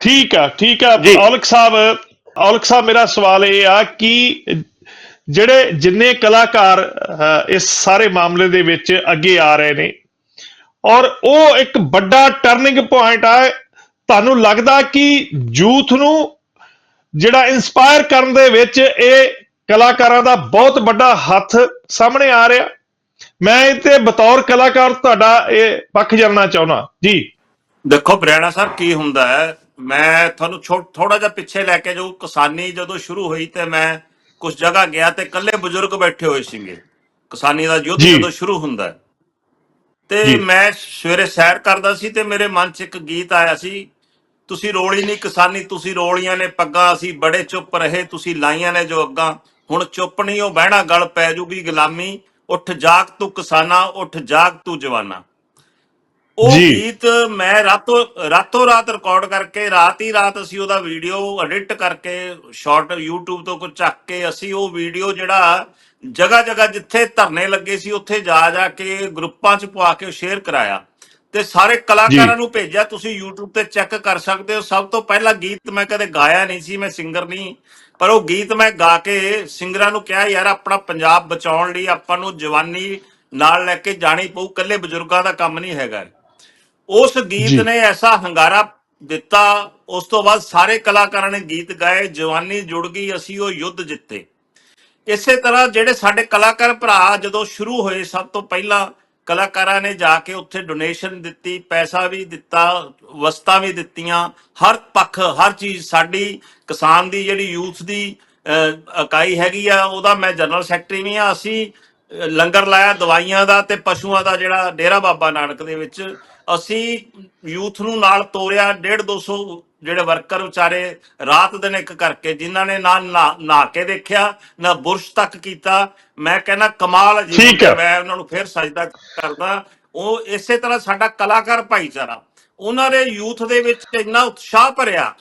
ਠੀਕ ਆ ਠੀਕ ਆ। ਔਲਖ ਸਾਹਿਬ ਔਲਖ ਸਾਹਿਬ ਮੇਰਾ ਸਵਾਲ ਇਹ ਆ ਕਿ ਜਿਹੜੇ ਜਿੰਨੇ ਕਲਾਕਾਰ ਇਸ ਸਾਰੇ ਮਾਮਲੇ ਦੇ ਵਿੱਚ ਅੱਗੇ ਆ ਰਹੇ ਨੇ ਔਰ ਉਹ ਇੱਕ ਵੱਡਾ ਟਰਨਿੰਗ ਪੁਆਇੰਟ ਆ ਤੁਹਾਨੂੰ ਲੱਗਦਾ ਕਿ ਯੂਥ ਨੂੰ ਜਿਹੜਾ ਇਨਸਪਾਇਰ ਕਰਨ ਦੇ ਵਿੱਚ ਇਹ ਕਲਾਕਾਰਾਂ ਦਾ ਬਹੁਤ ਵੱਡਾ ਹੱਥ ਸਾਹਮਣੇ ਆ ਰਿਹਾ? ਮੈਂ ਇਹ ਤੇ ਬਤੌਰ ਕਲਾਕਾਰ ਤੁਹਾਡਾ ਇਹ ਪੱਖ ਜਾਣਨਾ ਚਾਹੁੰਦਾ। ਜੀ। ਦੇਖੋ ਬਰਿਆਣਾ ਸਾਹਿਬ ਕੀ ਹੁੰਦਾ ਹੈ? ਮੈਂ ਤੁਹਾਨੂੰ ਥੋੜਾ ਜਿਹਾ ਪਿੱਛੇ ਲੈ ਕੇ ਜੋ ਕਿਸਾਨੀ ਜਦੋਂ ਸ਼ੁਰੂ ਹੋਈ ਤੇ ਮੈਂ ਕੁਝ ਜਗ੍ਹਾ ਗਿਆ ਤੇ ਇਕੱਲੇ ਬਜ਼ੁਰਗ ਬੈਠੇ ਹੋਏ ਸੀਗੇ ਕਿਸਾਨੀ ਦਾ ਯੁੱਧ। ਜਦੋਂ ਸ਼ੁਰੂ ਹੁੰਦਾ। ਤੇ। ਮੈਂ ਸਵੇਰੇ ਸੈਰ ਕਰਦਾ ਸੀ ਤੇ ਮੇਰੇ ਮਨ 'ਚ ਇੱਕ ਗੀਤ ਆਇਆ ਸੀ ਤੁਸੀਂ ਰੋਲੀ ਨਹੀਂ ਕਿਸਾਨੀ ਤੁਸੀਂ ਰੋਲੀਆਂ ਨੇ ਪੱਗਾਂ ਅਸੀਂ ਬੜੇ ਚੁੱਪ ਰਹੇ ਤੁਸੀਂ ਲਾਈਆਂ ਨੇ ਜੋ ਅੱਗਾਂ ਹੁਣ ਚੁੱਪ ਨਹੀਂ ਉਹ ਬਹਿਣਾ ਗਲ ਪੈ ਜੂਗੀ ਗੁਲਾਮੀ ਉੱਠ ਜਾਗ ਤੂੰ ਕਿਸਾਨਾ ਉੱਠ ਜਾਗ ਤੂੰ ਜਵਾਨਾ ਉਹ ਜੀ। ਗੀਤ ਮੈਂ ਰਾਤੋਂ ਰਾਤੋਂ ਰਾਤ ਰਿਕਾਰਡ ਕਰਕੇ ਰਾਤ ਹੀ ਰਾਤ ਅਸੀਂ ਉਹਦਾ ਵੀਡੀਓ ਐਡਿਟ ਕਰਕੇ ਸ਼ਾਰਟ YouTube ਤੋਂ ਕੋ ਚੱਕ ਕੇ ਅਸੀਂ ਉਹ ਵੀਡੀਓ ਜਿਹੜਾ ਜਗ੍ਹਾ ਜਗ੍ਹਾ ਜਿੱਥੇ ਧਰਨੇ ਲੱਗੇ ਸੀ ਉੱਥੇ ਜਾ ਜਾ ਕੇ ਗਰੁੱਪਾਂ 'ਚ ਪਵਾ ਕੇ ਸ਼ੇਅਰ ਕਰਾਇਆ। ਤੇ ਸਾਰੇ ਕਲਾਕਾਰਾਂ ਨੂੰ ਭੇਜਿਆ ਤੁਸੀਂ YouTube ਤੇ ਚੈੱਕ ਕਰ ਸਕਦੇ ਹੋ। ਸਭ ਤੋਂ ਪਹਿਲਾ ਗੀਤ ਮੈਂ ਕਦੇ ਗਾਇਆ ਨਹੀਂ ਸੀ ਮੈਂ ਸਿੰਗਰ ਨਹੀਂ। ਪਰ ਉਹ ਗੀਤ ਮੈਂ ਗਾ ਕੇ ਸਿੰਗਰਾਂ ਨੂੰ ਕਿਹਾ ਯਾਰ ਆਪਣਾ ਪੰਜਾਬ ਬਚਾਉਣ ਲਈ ਆਪਾਂ ਨੂੰ ਜਵਾਨੀ ਨਾਲ ਲੈ ਕੇ ਜਾਣੀ ਪਊ ਕੱਲੇ ਬਜ਼ੁਰਗਾਂ ਦਾ ਕੰਮ ਨਹੀਂ ਹੈਗਾ ਉਸ ਗੀਤ। ਨੇ ਐਸਾ ਹੰਗਾਰਾ ਦਿੱਤਾ ਉਸ ਤੋਂ ਬਾਅਦ ਸਾਰੇ ਕਲਾਕਾਰਾਂ ਨੇ ਗੀਤ ਗਾਏ ਜਵਾਨੀ ਜੁੜ ਗਈ ਅਸੀਂ ਉਹ ਯੁੱਧ ਜਿੱਤੇ ਇਸੇ ਤਰ੍ਹਾਂ ਜਿਹੜੇ ਸਾਡੇ ਕਲਾਕਾਰ ਭਰਾ ਜਦੋਂ ਸ਼ੁਰੂ ਹੋਏ ਸਭ ਤੋਂ ਪਹਿਲਾਂ ਕਲਾਕਾਰਾਂ ਨੇ ਜਾ ਕੇ ਉੱਥੇ ਡੋਨੇਸ਼ਨ ਦਿੱਤੀ ਪੈਸਾ ਵੀ ਦਿੱਤਾ ਵਸਤਾਂ ਵੀ ਦਿੱਤੀਆਂ ਹਰ ਪੱਖ ਹਰ ਚੀਜ਼ ਸਾਡੀ ਕਿਸਾਨ ਦੀ ਜਿਹੜੀ ਯੂਥ ਦੀ ਇਕਾਈ ਹੈਗੀ ਆ ਉਹਦਾ ਮੈਂ ਜਨਰਲ ਸੈਕਟਰੀ ਵੀ ਆ ਅਸੀਂ ਲੰਗਰ ਲਾਇਆ ਦਵਾਈਆਂ ਦਾ ਤੇ ਪਸ਼ੂਆਂ ਦਾ ਜਿਹੜਾ ਡੇਰਾ ਬਾਬਾ ਨਾਨਕ ਦੇ ਵਿੱਚ ਅਸੀਂ ਯੂਥ ਨੂੰ ਨਾਲ ਤੋਰਿਆ 1.5 200 ਜਿਹੜੇ ਵਰਕਰ ਵਿਚਾਰੇ ਰਾਤ ਦਿਨ ਇੱਕ ਕਰਕੇ ਜਿਨ੍ਹਾਂ ਨੇ ਨਾ ਨਹਾ ਕੇ ਦੇਖਿਆ ਨਾ ਬੁਰਸ਼ ਤੱਕ ਕੀਤਾ ਮੈਂ ਕਹਿੰਦਾ ਕਮਾਲ ਜੀ। ਮੈਂ ਉਹਨਾਂ ਨੂੰ ਫੇਰ ਸਜਦਾ ਕਰਦਾ ਉਹ ਇਸੇ ਤਰ੍ਹਾਂ ਸਾਡਾ ਕਲਾਕਾਰ ਭਾਈਚਾਰਾ ਉਹਨਾਂ ਦੇ ਯੂਥ ਦੇ ਵਿੱਚ ਇੰਨਾ ਉਤਸ਼ਾਹ ਭਰਿਆ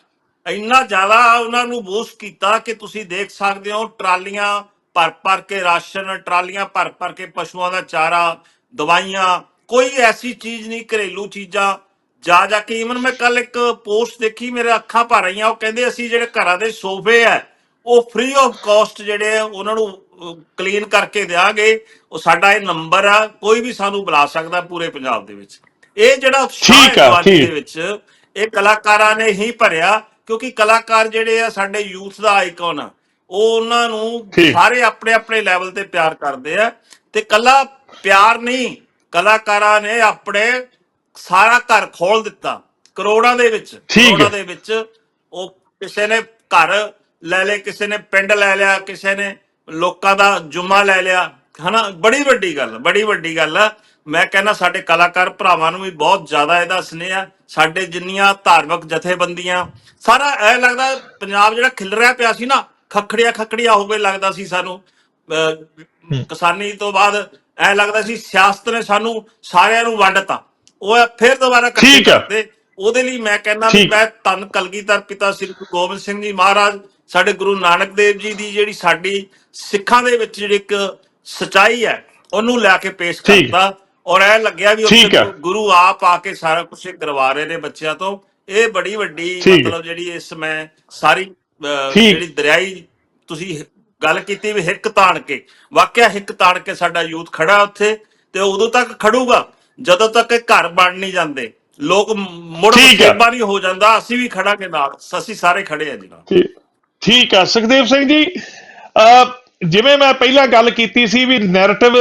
ਇੰਨਾ ਜ਼ਿਆਦਾ ਉਹਨਾਂ ਨੂੰ ਬੂਸਟ ਕੀਤਾ ਕਿ ਤੁਸੀਂ ਦੇਖ ਸਕਦੇ ਹੋ ਟਰਾਲੀਆਂ ਭਰ ਭਰ ਕੇ ਰਾਸ਼ਨ ਟਰਾਲੀਆਂ ਭਰ ਭਰ ਕੇ ਪਸ਼ੂਆਂ ਦਾ ਚਾਰਾ ਦਵਾਈਆਂ ਕੋਈ ਐਸੀ ਚੀਜ਼ ਨਹੀਂ ਘਰੇਲੂ ਚੀਜ਼ਾਂ ਜਾ ਜਾ ਕੇ ਇਵਨ ਮੈਂ ਕੱਲ ਇੱਕ ਪੋਸਟ ਦੇਖੀ ਮੇਰੇ ਅੱਖਾਂ ਭਰ ਆਈਆਂ ਉਹ ਕਹਿੰਦੇ ਅਸੀਂ ਜਿਹੜੇ ਘਰਾਂ ਦੇ ਸੋਫੇ ਆ ਉਹ ਫ੍ਰੀ ਆਫ ਕਾਸਟ ਜਿਹੜੇ ਆ ਉਹਨਾਂ ਨੂੰ ਕਲੀਨ ਕਰਕੇ ਦੇਾਂਗੇ ਉਹ ਸਾਡਾ ਇਹ ਨੰਬਰ ਆ ਕੋਈ ਵੀ ਸਾਨੂੰ ਬੁਲਾ ਸਕਦਾ ਪੂਰੇ ਪੰਜਾਬ ਦੇ ਵਿੱਚ ਇਹ ਜਿਹੜਾ ਉਤਸ਼ਾਹ ਠੀਕ ਹੈ ਆ, ਜਵਾਨੀ ਠੀਕ। ਦੇ ਵਿੱਚ ਇਹ ਕਲਾਕਾਰਾਂ ਨੇ ਹੀ ਭਰਿਆ ਕਿਉਂਕਿ ਕਲਾਕਾਰ ਜਿਹੜੇ ਆ ਸਾਡੇ ਯੂਥ ਦਾ ਆਈਕਨ ਆ ਉਹ ਉਹਨਾਂ ਨੂੰ। ਸਾਰੇ ਆਪਣੇ ਆਪਣੇ ਲੈਵਲ ਤੇ ਪਿਆਰ ਕਰਦੇ ਆ ਤੇ ਕੱਲਾ ਪਿਆਰ ਨਹੀਂ ਕਲਾਕਾਰਾਂ ਨੇ ਆਪਣੇ ਸਾਰਾ ਘਰ ਖੋਲ ਦਿੱਤਾ ਕਰੋੜਾਂ ਦੇ ਵਿੱਚ। ਕਰੋੜਾਂ ਦੇ ਵਿੱਚ ਉਹ ਕਿਸੇ ਨੇ ਘਰ ਲੈ ਲਏ ਕਿਸੇ ਨੇ ਪਿੰਡ ਲੈ ਲਿਆ ਕਿਸੇ ਨੇ ਲੋਕਾਂ ਦਾ ਜੁਮਾ ਲੈ ਲਿਆ ਹਨਾ? ਬੜੀ ਵੱਡੀ ਗੱਲ ਬੜੀ ਵੱਡੀ ਗੱਲ ਆ। ਮੈਂ ਕਹਿੰਦਾ ਸਾਡੇ ਕਲਾਕਾਰ ਭਰਾਵਾਂ ਨੂੰ ਵੀ ਬਹੁਤ ਜ਼ਿਆਦਾ ਇਹਦਾ ਸਨੇਹ ਸਾਡੇ ਜਿੰਨੀਆਂ ਧਾਰਮਿਕ ਜਥੇਬੰਦੀਆਂ ਸਾਰਾ ਐ ਲੱਗਦਾ ਪੰਜਾਬ ਜਿਹੜਾ ਖਿਲ ਰਿਹਾ ਪਿਆ ਸੀ ਨਾ ਖਖੜੀਆਂ ਖਖੜੀਆਂ ਹੋ ਗਏ ਲੱਗਦਾ ਸੀ ਸਾਨੂੰ। ਕਿਸਾਨੀ ਤੋਂ ਬਾਅਦ ਐ ਲੱਗਦਾ ਸੀ ਸਿਆਸਤ ਨੇ ਸਾਨੂੰ ਸਾਰਿਆਂ ਨੂੰ ਵੰਡਤਾ ਉਹ ਫਿਰ ਦੁਬਾਰਾ ਇਕੱਠੇ। ਕਰਦੇ ਉਹਦੇ ਲਈ ਮੈਂ ਕਹਿੰਦਾ ਵੀ। ਮੈਂ ਧੰਨ ਕਲਗੀਧਰ ਪਿਤਾ ਸ੍ਰੀ ਗੁਰੂ ਗੋਬਿੰਦ ਸਿੰਘ ਜੀ ਮਹਾਰਾਜ ਸਾਡੇ ਗੁਰੂ ਨਾਨਕ ਦੇਵ ਜੀ ਦੀ ਜਿਹੜੀ ਸਾਡੀ ਸਿੱਖਾਂ ਦੇ ਵਿੱਚ ਜਿਹੜੀ ਇੱਕ ਸਚਾਈ ਹੈ ਉਹਨੂੰ ਲੈ ਕੇ ਪੇਸ਼। ਕਰਤਾ ਔਰ ਇਹ ਲੱਗਿਆ ਵੀ ਠੀਕ ਉੱਥੇ ਹੈ। ਗੁਰੂ- ਆਪ ਆ ਕੇ ਸਾਰਾ ਕੁਝ ਕਰਵਾ ਰਹੇ ਨੇ ਬੱਚਿਆਂ ਤੋਂ ਇਹ ਬੜੀ ਵੱਡੀ। ਮਤਲਬ ਜਿਹੜੀ ਇਸ ਮੈਂ ਸਾਰੀ। ਜਿਹੜੀ ਦਰਿਆਈ ਤੁਸੀਂ ਗੱਲ ਕੀਤੀ ਵੀ ਹਿੱਕ ਤਾਣ ਕੇ। ਵਾਕਿਆ ਹਿੱਕ ਤਾਣ ਕੇ ਸਾਡਾ ਯੂਥ ਖੜਾ ਉੱਥੇ ਤੇ ਉਦੋਂ ਤੱਕ ਖੜੂਗਾ ਜਦੋਂ ਤੱਕ ਇਹ ਘਰ ਬਣ ਨਹੀਂ ਜਾਂਦੇ। ਲੋਕ ਮੁੜ ਠੀਕ ਹੈ। ਮੁਸੇਬਾ ਨਹੀਂ ਹੋ ਜਾਂਦਾ ਅਸੀਂ ਵੀ ਖੜਾਂਗੇ ਨਾਲ। ਅਸੀਂ ਸਾਰੇ ਖੜੇ ਆ ਜੀ ਨਾਲ। ਠੀਕ- ਆ ਸੁਖਦੇਵ ਸਿੰਘ ਜੀ ਜਿਵੇਂ ਮੈਂ ਪਹਿਲਾਂ ਗੱਲ ਕੀਤੀ ਸੀ ਵੀ ਨੈਰੇਟਿਵ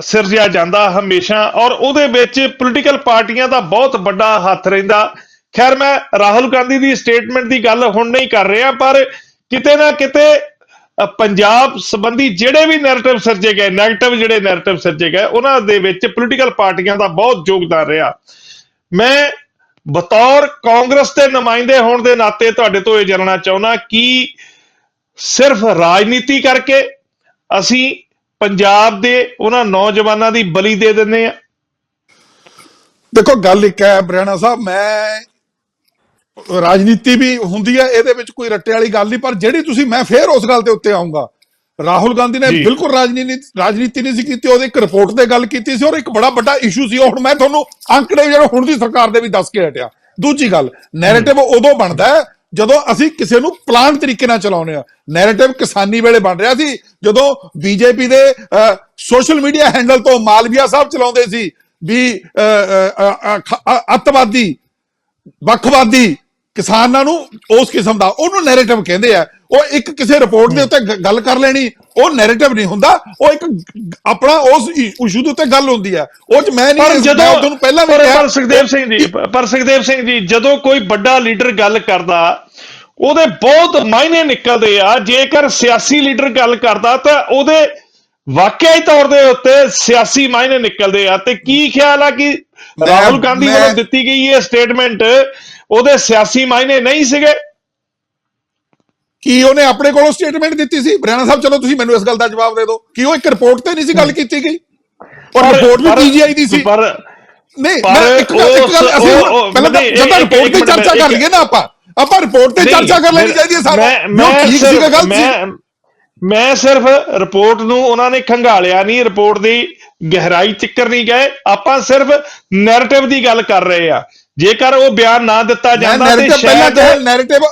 ਸਿਰਜਿਆ ਜਾਂਦਾ ਹਮੇਸ਼ਾ ਔਰ ਉਹਦੇ ਵਿੱਚ ਪੋਲੀਟੀਕਲ ਪਾਰਟੀਆਂ ਦਾ ਬਹੁਤ ਵੱਡਾ ਹੱਥ ਰਹਿੰਦਾ। ਖੈਰ ਮੈਂ ਰਾਹੁਲ ਗਾਂਧੀ ਦੀ ਸਟੇਟਮੈਂਟ ਦੀ ਗੱਲ ਹੁਣ ਨਹੀਂ ਕਰ ਰਿਹਾ ਪਰ ਕਿਤੇ ਨਾ ਕਿਤੇ ਪੰਜਾਬ ਸੰਬੰਧੀ ਜਿਹੜੇ ਵੀ ਨੈਰੇਟਿਵ ਸਿਰਜੇ ਗਏ 네ਗੇਟਿਵ ਜਿਹੜੇ ਨੈਰੇਟਿਵ ਸਿਰਜੇ ਗਏ, ਉਹਨਾਂ ਦੇ ਵਿੱਚ ਪੋਲੀਟੀਕਲ ਪਾਰਟੀਆਂ ਦਾ ਬਹੁਤ ਯੋਗਦਾਨ ਰਿਹਾ। ਮੈਂ ਬਤੌਰ ਕਾਂਗਰਸ ਦੇ ਨੁਮਾਇੰਦੇ ਹੋਣ ਦੇ ਨਾਤੇ ਤੁਹਾਡੇ ਤੋਂ ਇਹ ਜਾਣਨਾ ਚਾਹੁੰਦਾ ਕਿ ਸਿਰਫ ਰਾਜਨੀਤੀ ਕਰਕੇ ਅਸੀਂ ਪੰਜਾਬ ਦੇ ਉਹਨਾਂ ਨੌਜਵਾਨਾਂ ਦੀ ਬਲੀ ਦੇ ਦਿੰਦੇ ਆ ਦੇਖੋ, ਗੱਲ ਇੱਕ ਹੈ ਬਰਿਆਣਾ ਸਾਹਿਬ, ਮੈਂ ਰਾਜਨੀਤੀ ਵੀ ਹੁੰਦੀ ਹੈ ਇਹਦੇ ਵਿੱਚ ਕੋਈ ਰੱਟੇ ਵਾਲੀ ਗੱਲ ਨਹੀਂ ਪਰ ਜਿਹੜੀ ਤੁਸੀਂ ਮੈਂ ਫੇਰ ਉਸ ਗੱਲ ਦੇ ਉੱਤੇ ਆਉਂਗਾ। ਰਾਹੁਲ ਗਾਂਧੀ ਨੇ। ਬਿਲਕੁਲ ਰਾਜਨੀਤੀ ਰਾਜਨੀਤੀ ਨਹੀਂ ਸੀ ਕੀਤੀ ਉਹਦੇ ਇੱਕ ਰਿਪੋਰਟ ਤੇ ਗੱਲ ਕੀਤੀ ਸੀ ਔਰ ਇੱਕ ਬੜਾ ਵੱਡਾ ਇਸ਼ੂ ਸੀ ਉਹ ਹੁਣ ਮੈਂ ਤੁਹਾਨੂੰ ਅੰਕੜੇ ਜਿਹੜਾ ਹੁਣ ਦੀ ਸਰਕਾਰ ਦੇ ਵੀ ਦੱਸ ਕੇ ਹਟਿਆ। ਦੂਜੀ ਗੱਲ ਨੈਰੇਟਿਵ ਉਦੋਂ ਬਣਦਾ ਹੈ ਜਦੋਂ ਅਸੀਂ ਕਿਸੇ ਨੂੰ ਪਲਾਨ ਤਰੀਕੇ ਨਾਲ ਚਲਾਉਂਦੇ ਆ ਨੈਰੇਟਿਵ ਕਿਸਾਨੀ ਵੇਲੇ ਬਣ ਰਿਹਾ ਸੀ ਜਦੋਂ ਬੀਜੇਪੀ ਦੇ ਸੋਸ਼ਲ ਮੀਡੀਆ ਹੈਂਡਲ ਤੋਂ ਮਾਲਵੀਆ ਸਾਹਿਬ ਚਲਾਉਂਦੇ ਸੀ ਵੀ ਅੱਤਵਾਦੀ ਵੱਖਵਾਦੀ ਕਿਸਾਨਾਂ ਨੂੰ ਉਸ ਕਿਸਮ ਦਾ ਉਹਨੂੰ ਨੈਰੇਟਿਵ ਕਹਿੰਦੇ ਆ। ਉਹ ਇੱਕ ਕਿਸੇ ਰਿਪੋਰਟ ਦੇ ਉੱਤੇ ਗੱਲ ਕਰ ਲੈਣੀ ਉਹ ਨੈਰੇਟਿਵ ਨਹੀਂ ਹੁੰਦਾ ਉਹ ਇੱਕ ਆਪਣਾ ਉਸ ਇਸ਼ੂ ਦੇ ਉੱਤੇ ਗੱਲ ਹੁੰਦੀ ਹੈ ਉਹ ਚ ਮੈਂ ਨਹੀਂ ਜਦੋਂ ਤੁਹਾਨੂੰ ਪਹਿਲਾਂ ਵੀ ਪਰ- ਕਿਹਾ ਪਰ ਸੁਖਦੇਵ ਸਿੰਘ ਜੀ ਪਰ ਸੁਖਦੇਵ ਸਿੰਘ ਜੀ ਜਦੋਂ ਕੋਈ ਵੱਡਾ ਲੀਡਰ ਗੱਲ ਕਰਦਾ ਉਹਦੇ ਬਹੁਤ ਮਾਇਨੇ ਨਿਕਲਦੇ ਆ। ਜੇਕਰ ਸਿਆਸੀ ਲੀਡਰ ਗੱਲ ਕਰਦਾ ਤਾਂ ਉਹਦੇ ਵਾਕਿਆਈ ਤੌਰ ਦੇ ਉੱਤੇ ਸਿਆਸੀ ਮਾਇਨੇ ਨਿਕਲਦੇ ਆ। ਤੇ ਕੀ ਖਿਆਲ ਆ ਕਿ ਰਾਹੁਲ ਗਾਂਧੀ ਵੱਲੋਂ ਦਿੱਤੀ ਗਈ ਇਹ ਸਟੇਟਮੈਂਟ ਉਹਦੇ ਸਿਆਸੀ ਮਾਇਨੇ ਨਹੀਂ ਸੀਗੇ। ਕੀ ਉਹਨੇ ਆਪਣੇ ਕੋਲੋਂ ਸਟੇਟਮੈਂਟ ਦਿੱਤੀ ਸੀ? ਬਰਿਆਣਾ ਸਾਹਿਬ ਚਲੋ ਤੁਸੀਂ ਮੈਨੂੰ ਇਸ ਗੱਲ ਦਾ ਜਵਾਬ ਦੇ ਦਿਓ। ਕਿ ਉਹ ਇੱਕ ਰਿਪੋਰਟ ਤੇ ਨਹੀਂ ਸੀ ਗੱਲ ਕੀਤੀ ਗਈ? ਪਰ- ਰਿਪੋਰਟ ਵੀ ਪੀਜੀਆਈ ਦੀ ਸੀ। ਪਰ ਨਹੀਂ ਮੈਂ ਇੱਕ ਗੱਲ ਗੱਲ ਅਸੀਂ ਪਹਿਲਾਂ ਜਦੋਂ ਰਿਪੋਰਟ ਤੇ ਚਰਚਾ ਕਰ ਲਈਏ ਨਾ ਆਪਾਂ। ਆਪਾਂ ਰਿਪੋਰਟ ਤੇ ਚਰਚਾ ਕਰ ਲੈਣੀ ਚਾਹੀਦੀ ਹੈ ਸਾਨੂੰ। ਮੈਂ ਠੀਕ ਸੀਗਾ ਗਲਤ ਸੀ। ਮੈਂ ਸਿਰਫ ਰਿਪੋਰਟ ਨੂੰ ਉਹਨਾਂ ਨੇ ਖੰਗਾਲਿਆ ਨਹੀਂ ਰਿਪੋਰਟ ਦੀ ਗਹਿਰਾਈ ਤਿੱਕਰ ਨਹੀਂ ਗਏ। ਆਪਾਂ ਸਿਰਫ ਨੈਰੇਟਿਵ ਦੀ ਗੱਲ ਕਰ ਰਹੇ ਆ। ਜੇਕਰ ਉਹ ਬਿਆਨ ਨਾ ਦਿੱਤਾ ਜਾਂਦਾ ਤੇ ਪਹਿਲਾਂ ਸ਼ਾਇਦ ਕਿਹਾ ਨੈਰੇਟਿਵ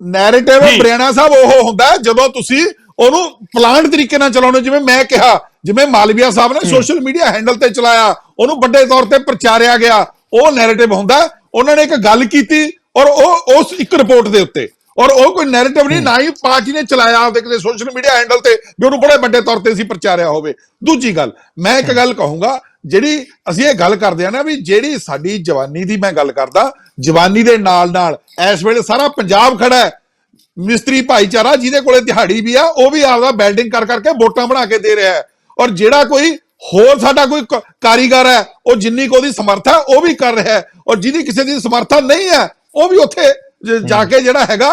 ਨੈਰੇਟਿਵ ਜੀ। ਬਰਿਆਣਾ ਸਾਹਿਬ ਉਹ ਹੁੰਦਾ ਜਦੋਂ ਤੁਸੀਂ ਉਹਨੂੰ ਪਲਾਨ ਤਰੀਕੇ ਨਾਲ ਚਲਾਉਣੇ ਜਿਵੇਂ ਮੈਂ ਕਿਹਾ ਜਿਵੇਂ ਮਾਲਵੀਆ ਸਾਹਿਬ ਨੇ ਸੋਸ਼ਲ ਮੀਡੀਆ ਹੈਂਡਲ ਤੇ ਚਲਾਇਆ ਉਹਨੂੰ ਵੱਡੇ ਤੌਰ ਤੇ ਪ੍ਰਚਾਰਿਆ ਗਿਆ ਉਹ ਨੈਰੇਟਿਵ ਹੁੰਦਾ। ਉਹਨਾਂ ਨੇ ਇੱਕ ਗੱਲ ਕੀਤੀ ਔਰ ਉਹ ਉਸ ਇੱਕ ਰਿਪੋਰਟ ਦੇ ਉੱਤੇ ਔਰ ਉਹ ਕੋਈ ਨੈਰੇਟਿਵ ਨਹੀਂ ਨਾ ਹੀ ਪਾਰਟੀ ਨੇ ਚਲਾਇਆ ਆਪਦੇ ਕਿਸੇ ਸੋਸ਼ਲ ਮੀਡੀਆ ਹੈਂਡਲ ਤੇ ਵੀ ਉਹਨੂੰ ਬੜੇ ਵੱਡੇ ਤੌਰ ਤੇ ਸੀ ਪ੍ਰਚਾਰਿਆ ਹੋਵੇ ਦੂਜੀ ਗੱਲ ਮੈਂ ਇੱਕ ਗੱਲ ਕਹੂੰਗਾ ਜਿਹੜੀ ਅਸੀਂ ਇਹ ਗੱਲ ਕਰਦੇ ਆ ਨਾ ਵੀ ਜਿਹੜੀ ਸਾਡੀ ਜਵਾਨੀ ਦੀ ਮੈਂ ਗੱਲ ਕਰਦਾ ਜਵਾਨੀ ਦੇ ਨਾਲ ਨਾਲ ਇਸ ਵੇਲੇ ਸਾਰਾ ਪੰਜਾਬ ਖੜਾ ਹੈ। ਮਿਸਤਰੀ ਭਾਈਚਾਰਾ ਜਿਹਦੇ ਕੋਲੇ ਦਿਹਾੜੀ ਵੀ ਆ ਉਹ ਵੀ ਆਪਦਾ ਬਿਲਡਿੰਗ ਕਰ ਕਰਕੇ ਵੋਟਾਂ ਬਣਾ ਕੇ ਦੇ ਰਿਹਾ ਹੈ। ਔਰ ਜਿਹੜਾ ਕੋਈ ਹੋਰ ਸਾਡਾ ਕੋਈ ਕਾਰੀਗਰ ਹੈ ਉਹ ਜਿੰਨੀ ਕੋ ਉਹਦੀ ਸਮਰੱਥਾ ਉਹ ਵੀ ਕਰ ਰਿਹਾ ਹੈ। ਔਰ ਜਿਹਦੀ ਕਿਸੇ ਦੀ ਸਮਰੱਥਾ ਨਹੀਂ ਹੈ ਉਹ ਵੀ ਉੱਥੇ ਜ- ਕੇ ਜਿਹੜਾ ਹੈਗਾ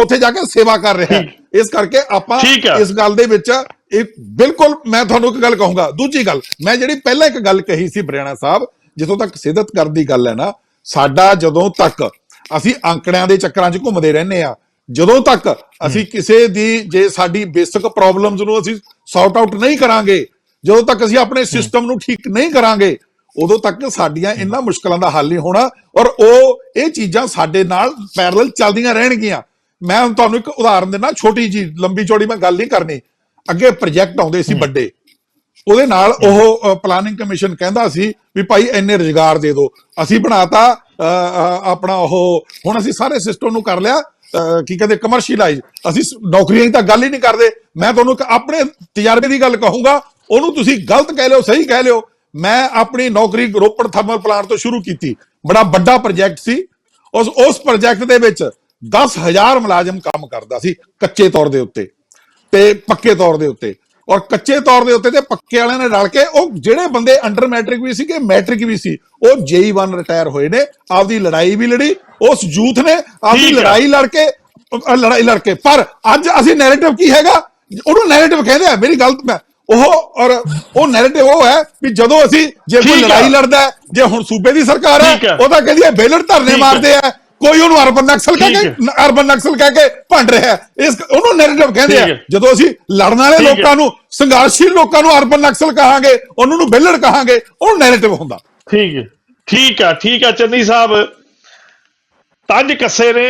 ਉੱਥੇ ਜਾ ਕੇ ਸੇਵਾ ਕਰ ਰਿਹਾ ਹੈ। ਇਸ ਕਰਕੇ ਆਪਾਂ। ਇਸ ਗੱਲ ਦੇ ਵਿੱਚ ਇਹ ਬਿਲਕੁਲ ਮੈਂ ਤੁਹਾਨੂੰ ਇੱਕ ਗੱਲ ਕਹੂੰਗਾ। ਦੂਜੀ ਗੱਲ ਮੈਂ ਜਿਹੜੀ ਪਹਿਲਾਂ ਇੱਕ ਗੱਲ ਕਹੀ ਸੀ ਬਰਿਆਣਾ ਸਾਹਿਬ ਜਿੱਥੋਂ ਤੱਕ ਸਿੱਧਤ ਕਰਨ ਦੀ ਗੱਲ ਹੈ ਨਾ ਸਾਡਾ ਜਦੋਂ ਤੱਕ ਅਸੀਂ ਅੰਕੜਿਆਂ ਦੇ ਚੱਕਰਾਂ 'ਚ ਘੁੰਮਦੇ ਰਹਿੰਦੇ ਆ ਜਦੋਂ ਤੱਕ ਅਸੀਂ ਕਿਸੇ ਦੀ ਜੇ ਸਾਡੀ ਬੇਸਿਕ ਪ੍ਰੋਬਲਮਸ ਨੂੰ ਅਸੀਂ ਸੌਰਟ ਆਊਟ ਨਹੀਂ ਕਰਾਂਗੇ ਜਦੋਂ ਤੱਕ ਅਸੀਂ ਆਪਣੇ ਸਿਸਟਮ ਨੂੰ ਠੀਕ ਨਹੀਂ ਕਰਾਂਗੇ ਉਦੋਂ ਤੱਕ ਸਾਡੀਆਂ ਇਹਨਾਂ ਮੁਸ਼ਕਲਾਂ ਦਾ ਹੱਲ ਨਹੀਂ ਹੋਣਾ ਔਰ ਉਹ ਇਹ ਚੀਜ਼ਾਂ ਸਾਡੇ ਨਾਲ ਪੈਰਲਲ ਚੱਲਦੀਆਂ ਰਹਿਣਗੀਆਂ। ਮੈਂ ਤੁਹਾਨੂੰ ਇੱਕ ਉਦਾਹਰਨ ਦਿੰਦਾ ਛੋਟੀ ਜੀ ਲੰਬੀ ਚੌੜੀ ਮੈਂ ਗੱਲ ਨਹੀਂ ਕਰਨੀ। ਅੱਗੇ ਪ੍ਰੋਜੈਕਟ ਆਉਂਦੇ ਸੀ ਵੱਡੇ। ਉਹਦੇ ਨਾਲ ਉਹ ਪਲਾਨਿੰਗ ਕਮਿਸ਼ਨ ਕਹਿੰਦਾ ਸੀ ਵੀ ਭਾਈ ਇੰਨੇ ਰੁਜ਼ਗਾਰ ਦੇ ਦਿਓ ਅਸੀਂ ਬਣਾਤਾ ਆਪਣਾ ਉਹ ਹੁਣ ਅਸੀਂ ਸਾਰੇ ਸਿਸਟਮ ਨੂੰ ਕਰ ਲਿਆ ਕੀ ਕਹਿੰਦੇ ਕਮਰਸ਼ੀਅਲਾਈਜ਼ ਅਸੀਂ ਨੌਕਰੀਆਂ ਦੀ ਤਾਂ ਗੱਲ ਹੀ ਨਹੀਂ ਕਰਦੇ। ਮੈਂ ਤੁਹਾਨੂੰ ਆਪਣੇ ਤਜਰਬੇ ਦੀ ਗੱਲ ਕਹੂੰਗਾ ਉਹਨੂੰ ਤੁਸੀਂ ਗਲਤ ਕਹਿ ਲਿਓ ਸਹੀ ਕਹਿ ਲਿਓ। ਮੈਂ ਆਪਣੀ ਨੌਕਰੀ ਰੋਪੜ ਥਰਮਲ ਪਲਾਂਟ ਤੋਂ ਸ਼ੁਰੂ ਕੀਤੀ। ਬੜਾ ਵੱਡਾ ਪ੍ਰੋਜੈਕਟ ਸੀ। ਉਸ ਉਸ ਪ੍ਰੋਜੈਕਟ ਦੇ ਵਿੱਚ 10000 ਮੁਲਾਜ਼ਮ ਕੰਮ ਕਰਦਾ ਸੀ ਕੱਚੇ ਤੌਰ ਦੇ ਉੱਤੇ। ਤੇ ਪੱਕੇ ਤੌਰ ਦੇ ਉੱਤੇ ਔਰ ਕੱਚੇ ਤੌਰ ਦੇ ਉੱਤੇ ਤੇ ਪੱਕੇ ਵਾਲਿਆਂ ਨੇ ਰਲ ਕੇ ਉਹ ਜਿਹੜੇ ਬੰਦੇ ਅੰਡਰ ਮੈਟ੍ਰਿਕ ਵੀ ਸੀਗੇ ਮੈਟ੍ਰਿਕ ਵੀ ਸੀ ਉਹ ਜੇਈ 1 ਰਿਟਾਇਰ ਹੋਏ ਨੇ ਆਪਦੀ ਲੜਾਈ ਵੀ ਲੜੀ ਉਸ ਯੂਥ ਨੇ ਆਪਦੀ। ਲੜਾਈ ਲੜ ਕੇ ਲੜਾਈ ਲੜ ਕੇ ਪਰ ਅੱਜ ਅਸੀਂ ਨੈਰੇਟਿਵ ਕੀ ਹੈਗਾ ਉਹਨੂੰ ਨੈਰੇਟਿਵ ਕਹਿੰਦੇ ਆ ਮੇਰੀ ਗਲਤ ਮੈਂ ਉਹ ਔਰ ਉਹ ਨੈਰੇਟਿਵ ਉਹ ਹੈ ਵੀ ਜਦੋਂ ਅਸੀਂ ਜੇ ਕੋਈ। ਲੜਾਈ ਲੜਦਾ ਜੇ ਹੁਣ ਸੂਬੇ ਦੀ ਸਰਕਾਰ ਹੈ। ਉਹ ਤਾਂ ਕਹਿੰਦੀ ਹੈ ਬੇਲਰ ਧਰਨੇ। ਮਾਰਦੇ ਆ ਕੋਈ ਉਹਨੂੰ ਅਰਬਨ ਨਕਸਲ ਕਹਿ ਕੇ। ਅਰਬਨ ਨਕਸਲ ਕਹਿ ਕੇ ਭੰਡ ਰਿਹਾ। ਇਸ ਉਹਨੂੰ ਨੈਰੇਟਿਵ ਕਹਿੰਦੇ ਆ। ਜਦੋਂ ਅਸੀਂ ਲੜਨ ਵਾਲੇ। ਲੋਕਾਂ ਨੂੰ ਸੰਘਰਸ਼ੀਲ ਲੋਕਾਂ ਨੂੰ ਅਰਬਨ ਨਕਸਲ ਕਹਾਂਗੇ ਉਹਨਾਂ ਨੂੰ ਬੇਲੜ ਕਹਾਂਗੇ ਉਹ ਨੈਰੇਟਿਵ ਹੁੰਦਾ ਠੀਕ ਹੈ ਠੀਕ ਆ ਠੀਕ ਆ ਚੰਨੀ ਸਾਹਿਬ ਤੰਜ ਕੱਸੇ ਨੇ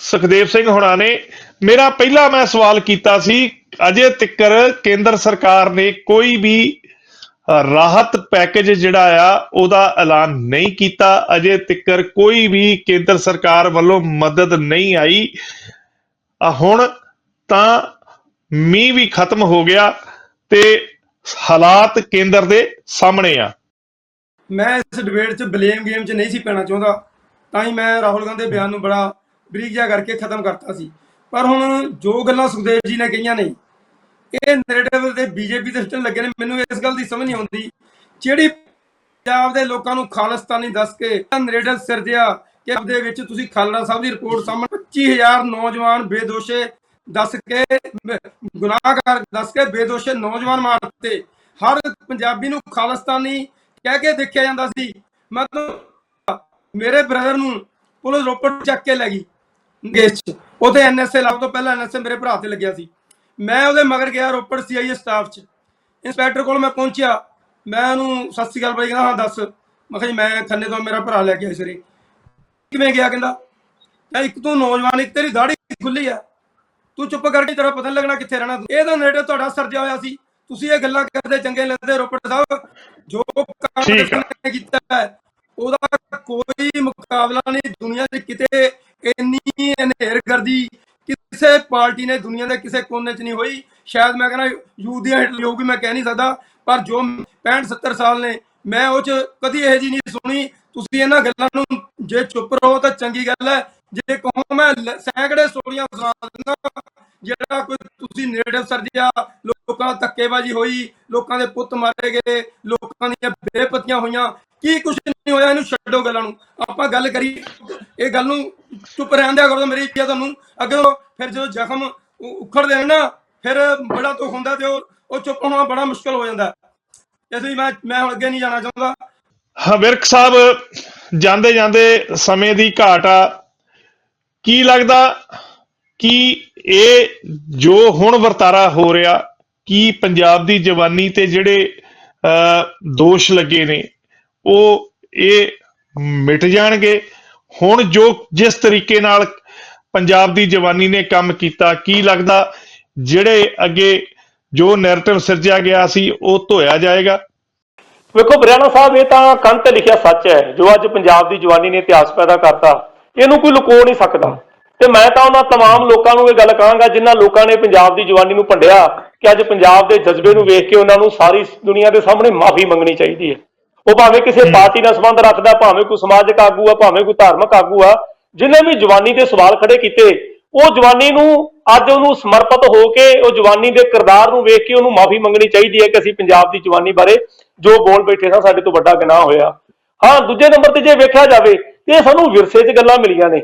ਸੁਖਦੇਵ ਸਿੰਘ ਹੁਣਾਂ ਨੇ ਮੇਰਾ ਪਹਿਲਾ ਮੈਂ ਸਵਾਲ ਕੀਤਾ ਸੀ ਅਜੇ ਤਿੱਕਰ ਕੇਂਦਰ ਸਰਕਾਰ ਨੇ ਕੋਈ ਵੀ ਰਾਹਤ ਪੈਕੇਜ ਜਿਹੜਾ ਆ, ਉਹਦਾ ਐਲਾਨ ਨਹੀਂ ਕੀਤਾ। ਅਜੇ ਤਿੱਕਰ ਕੋਈ ਵੀ ਕੇਂਦਰ ਸਰਕਾਰ ਵੱਲੋਂ ਮਦਦ ਨਹੀਂ ਆਈ। ਹੁਣ ਤਾਂ ਮੀਂਹ ਵੀ ਖਤਮ ਹੋ ਗਿਆ ਤੇ ਹਾਲਾਤ ਕੇਂਦਰ ਦੇ ਸਾਹਮਣੇ ਆ। ਮੈਂ ਇਸ ਡਿਬੇਟ 'ਚ ਬਲੇਮ ਗੇਮ 'ਚ ਨਹੀਂ ਸੀ ਪੈਣਾ ਚਾਹੁੰਦਾ। ਤਾਂ ਹੀ ਮੈਂ ਰਾਹੁਲ ਗਾਂਧੀ ਦੇ ਬਿਆਨ ਨੂੰ ਬੜਾ ਬਰੀਕ ਜਿਹਾ ਕਰਕੇ ਖਤਮ ਕਰਤਾ ਸੀ। ਪਰ ਹੁਣ ਜੋ ਗੱਲਾਂ ਸੁਖਦੇਵ ਜੀ ਨੇ ਕਹੀਆਂ ਨੇ ਇਹ ਨੈਰੇਟਿਵ ਤੇ ਬੀਜੇਪੀ ਦੇ ਸਿਸਟਮ ਲੱਗੇ ਨੇ, ਮੈਨੂੰ ਇਸ ਗੱਲ ਦੀ ਸਮਝ ਨਹੀਂ ਆਉਂਦੀ। ਜਿਹੜੀ ਪੰਜਾਬ ਦੇ ਲੋਕਾਂ ਨੂੰ ਖਾਲਿਸਤਾਨੀ ਦੱਸ ਕੇ ਨਰੇਟਿਵ ਸਿਰਜਿਆ ਕਿ ਦੇ ਵਿੱਚ ਤੁਸੀਂ ਖਾਲੜਾ ਸਾਹਿਬ ਦੀ ਰਿਪੋਰਟ ਸਾਹਮਣੇ 25000 ਨੌਜਵਾਨ ਬੇਦੋਸ਼ੇ ਦੱਸ ਕੇ ਮ- ਦੱਸ ਕੇ ਬੇਦੋਸ਼ੇ ਨੌਜਵਾਨ ਮਾਰਤੇ ਹਰ ਪੰਜਾਬੀ ਨੂੰ ਖਾਲਿਸਤਾਨੀ ਕਹਿ ਕੇ ਦੇਖਿਆ ਜਾਂਦਾ ਸੀ। ਮਤਲਬ ਮੇਰੇ ਬ੍ਰਦਰ ਨੂੰ ਪੁਲਿਸ ਰੋਪੜ ਚੱਕ ਕੇ ਲੈ ਗਈ। ਕੇਸ ਚ। ਉਹਦੇ ਐਨਐਸਏ ਲੱਭ ਤੋਂ ਪਹਿਲਾਂ ਐਨਐਸਏ ਮੇਰੇ ਭਰਾ ਤੇ ਲੱਗਿਆ ਸੀ। ਮੈਂ ਉਹਦੇ ਮਗਰ ਗਿਆ ਰੋਪੜ ਸੀਆਈਏ ਸਟਾਫ ਚ। ਇੰਸਪੈਕਟਰ ਕੋਲ ਮੈਂ ਪਹੁੰਚਿਆ। ਮੈਂ ਉਹਨੂੰ ਸਤਿ ਸ਼੍ਰੀ ਅਕਾਲ ਬਾਈ ਕਹਿੰਦਾ ਹਾਂ ਦੱਸ। ਮੈਂ ਕਿਹਾ ਜੀ ਮੈਂ ਖੰਨੇ ਤੋਂ ਮੇਰਾ ਭਰਾ ਲੈ ਕੇ ਆਇਆ ਸਰੇ ਕਿਵੇਂ ਗਿਆ ਕਹਿੰਦਾ ਕਹਿੰਦਾ ਇੱਕ ਤੂੰ ਨੌਜਵਾਨ ਇੱਕ ਤੇਰੀ ਦਾੜੀ ਖੁੱਲੀ ਆ। ਤੂੰ ਚੁੱਪ ਕਰਕੇ ਤੇਰਾ ਪਤਾ ਲੱਗਣਾ ਕਿੱਥੇ ਰਹਿਣਾ ਤੂੰ। ਇਹ ਤਾਂ ਨੇੜੇ ਤੁਹਾਡਾ ਸਰਜਿਆ ਹੋਇਆ ਸੀ। ਤੁਸੀਂ ਇਹ ਗੱਲਾਂ ਕਰਦੇ ਚੰਗੇ ਲੱਗਦੇ ਰੋਪੜ ਸਾਹਿਬ। ਜੋ ਕੰਮ ਕੀਤਾ ਹੈ ਉਹਦਾ ਕੋਈ ਮੁਕਾਬਲਾ ਨਹੀਂ ਦੁਨੀਆ ਦੇ ਕਿਤੇ ਪਾਰਟੀ ਨੇ ਦੁਨੀਆ ਦੇ ਕਿਸੇ ਕੋਨੇ 'ਚ ਨਹੀਂ ਹੋਈ। ਸ਼ਾਇਦ ਮੈਂ ਕਹਿੰਦਾ ਯੂਥ ਦੀਆਂ ਹਿੱਟ ਹੋਊਗੀ ਮੈਂ ਕਹਿ ਨਹੀਂ ਸਕਦਾ, ਪਰ ਜੋ 65 70 ਸਾਲ ਨੇ, ਮੈਂ ਉਹ 'ਚ ਕਦੀ ਇਹੋ ਜੀ ਨਹੀਂ ਸੁਣੀ। ਤੁਸੀਂ ਇਹਨਾਂ ਗੱਲਾਂ ਨੂੰ ਜੇ ਚੁੱਪ ਰਹੋ ਤਾਂ ਚੰਗੀ ਗੱਲ ਹੈ। ਜੇ ਕਹੋ ਮੈਂ ਸੈਂਕੜੇ ਸਟੋਰੀਆਂ ਸੁਣਾ ਦਿੰਦਾ, ਜਿਹੜਾ ਕੋਈ ਤੁਸੀਂ ਨੇੜੇ ਸਰਜਿਆ ਲੋਕਾਂ ਨਾਲ ਧੱਕੇਬਾਜ਼ੀ ਹੋਈ, ਲੋਕਾਂ ਦੇ ਪੁੱਤ ਮਾਰੇ ਗਏ, ਲੋਕਾਂ ਦੀਆਂ ਬੇਪਤੀਆਂ ਹੋਈਆਂ। ਕੀ ਕੁਝ ਨਹੀਂ ਹੋਇਆ ਇਹਨੂੰ ਛੱਡੋ ਗੱਲਾਂ ਨੂੰ। ਆਪਾਂ ਗੱਲ ਕਰੀ, ਇਹ ਗੱਲ ਨੂੰ ਚੁੱਪ ਰਹਿਣ ਦਿਆ ਕਰੋ ਤਾਂ ਮੇਰੀ ਇੱਛਾ ਤੁਹਾਨੂੰ। ਅੱਗੇ ਫਿਰ ਜਦੋਂ ਜ਼ਖਮ ਉ- ਉਖੜਦੇ ਨੇ ਨਾ, ਫਿਰ ਬੜਾ ਦੁੱਖ ਹੁੰਦਾ ਤੇ ਉਹ ਉਹ ਚੁੱਪ ਹੋਣਾ ਬੜਾ ਮੁਸ਼ਕਲ ਹੋ ਜਾਂਦਾ। ਇਸ ਲਈ ਮੈਂ ਮੈਂ ਹੁਣ ਅੱਗੇ ਨਹੀਂ ਜਾਣਾ ਚਾਹੁੰਦਾ। ਹਾਂ, ਵਿਰਕ ਸਾਹਿਬ ਜਾਂਦੇ ਜਾਂਦੇ ਸਮੇਂ ਦੀ ਘਾਟ ਆ। ਕੀ ਲੱਗਦਾ ਕਿ ਇਹ ਜੋ ਹੁਣ ਵਰਤਾਰਾ ਹੋ ਰਿਹਾ ਕੀ ਪੰਜਾਬ ਦੀ ਜਵਾਨੀ ਤੇ ਜਿਹੜੇ ਅਹ, ਦੋਸ਼ ਲੱਗੇ ਨੇ ਉਹ ਇਹ ਮਿਟ ਜਾਣਗੇ। ਹੁਣ ਜੋ ਜਿਸ ਤਰੀਕੇ ਨਾਲ ਪੰਜਾਬ ਦੀ ਜਵਾਨੀ ਨੇ ਕੰਮ ਕੀਤਾ ਕੀ ਲੱਗਦਾ ਜਿਹੜੇ ਅੱਗੇ ਜੋ ਨੈਰੇਟਿਵ ਸਿਰਜਿਆ ਗਿਆ ਸੀ ਉਹ ਧੋਇਆ ਜਾਏਗਾ? ਵੇਖੋ ਬਰਿਆਣਾ ਸਾਹਿਬ ਇਹ ਤਾਂ ਕੰਨ ਤੇ ਲਿਖਿਆ ਸੱਚ ਹੈ। ਜੋ ਅੱਜ ਪੰਜਾਬ ਦੀ ਜਵਾਨੀ ਨੇ ਇਤਿਹਾਸ ਪੈਦਾ ਕਰਤਾ ਇਹਨੂੰ ਕੋਈ ਲੁਕੋ ਨਹੀਂ ਸਕਦਾ। ਤੇ ਮੈਂ ਤਾਂ ਉਹਨਾਂ तमाम ਲੋਕਾਂ ਨੂੰ ਇਹ ਗੱਲ ਕਹਾਂਗਾ ਜਿਨ੍ਹਾਂ ਲੋਕਾਂ ਨੇ ਪੰਜਾਬ ਦੀ ਜਵਾਨੀ ਨੂੰ ਭੰਡਿਆ ਕਿ ਅੱਜ ਪੰਜਾਬ ਦੇ ਜਜ਼ਬੇ ਨੂੰ ਵੇਖ ਕੇ ਉਹਨਾਂ ਨੂੰ ਸਾਰੀ ਦੁਨੀਆ ਦੇ ਸਾਹਮਣੇ ਮਾਫੀ ਮੰਗਣੀ ਚਾਹੀਦੀ ਹੈ ਉਹ ਭਾਵੇਂ ਕਿਸੇ ਪਾਰਟੀ ਨਾਲ ਸੰਬੰਧ ਰੱਖਦਾ ਭਾਵੇਂ ਕੋਈ ਸਮਾਜਿਕ ਆਗੂ ਆ ਭਾਵੇਂ ਕੋਈ ਧਾਰਮਿਕ ਆਗੂ ਆ ਜਿਨੇ ਵੀ ਜਵਾਨੀ ਦੇ ਸਵਾਲ ਖੜੇ ਕੀਤੇ ਉਹ ਜਵਾਨੀ ਨੂੰ ਅੱਜ ਉਹਨੂੰ ਸਮਰਪਿਤ ਹੋ ਕੇ ਉਹ ਜਵਾਨੀ ਦੇ ਕਿਰਦਾਰ ਨੂੰ ਵੇਖ ਕੇ ਉਹਨੂੰ ਮਾਫੀ ਮੰਗਣੀ ਚਾਹੀਦੀ ਹੈ ਕਿ ਅਸੀਂ ਪੰਜਾਬ ਦੀ ਜਵਾਨੀ ਬਾਰੇ ਜੋ ਬੋਲ ਬੈਠੇ ਸਾਂ ਸਾਡੇ ਤੋਂ ਵੱਡਾ ਗੁਨਾਹ ਹੋਇਆ ਹਾਂ ਦੂਜੇ ਨੰਬਰ ਤੇ ਜੇ ਵੇਖਿਆ ਜਾਵੇ ਤੇ ਇਹ ਸਾਨੂੰ ਵਿਰਸੇ 'ਚ ਗੱਲਾਂ ਮਿਲੀਆਂ ਨੇ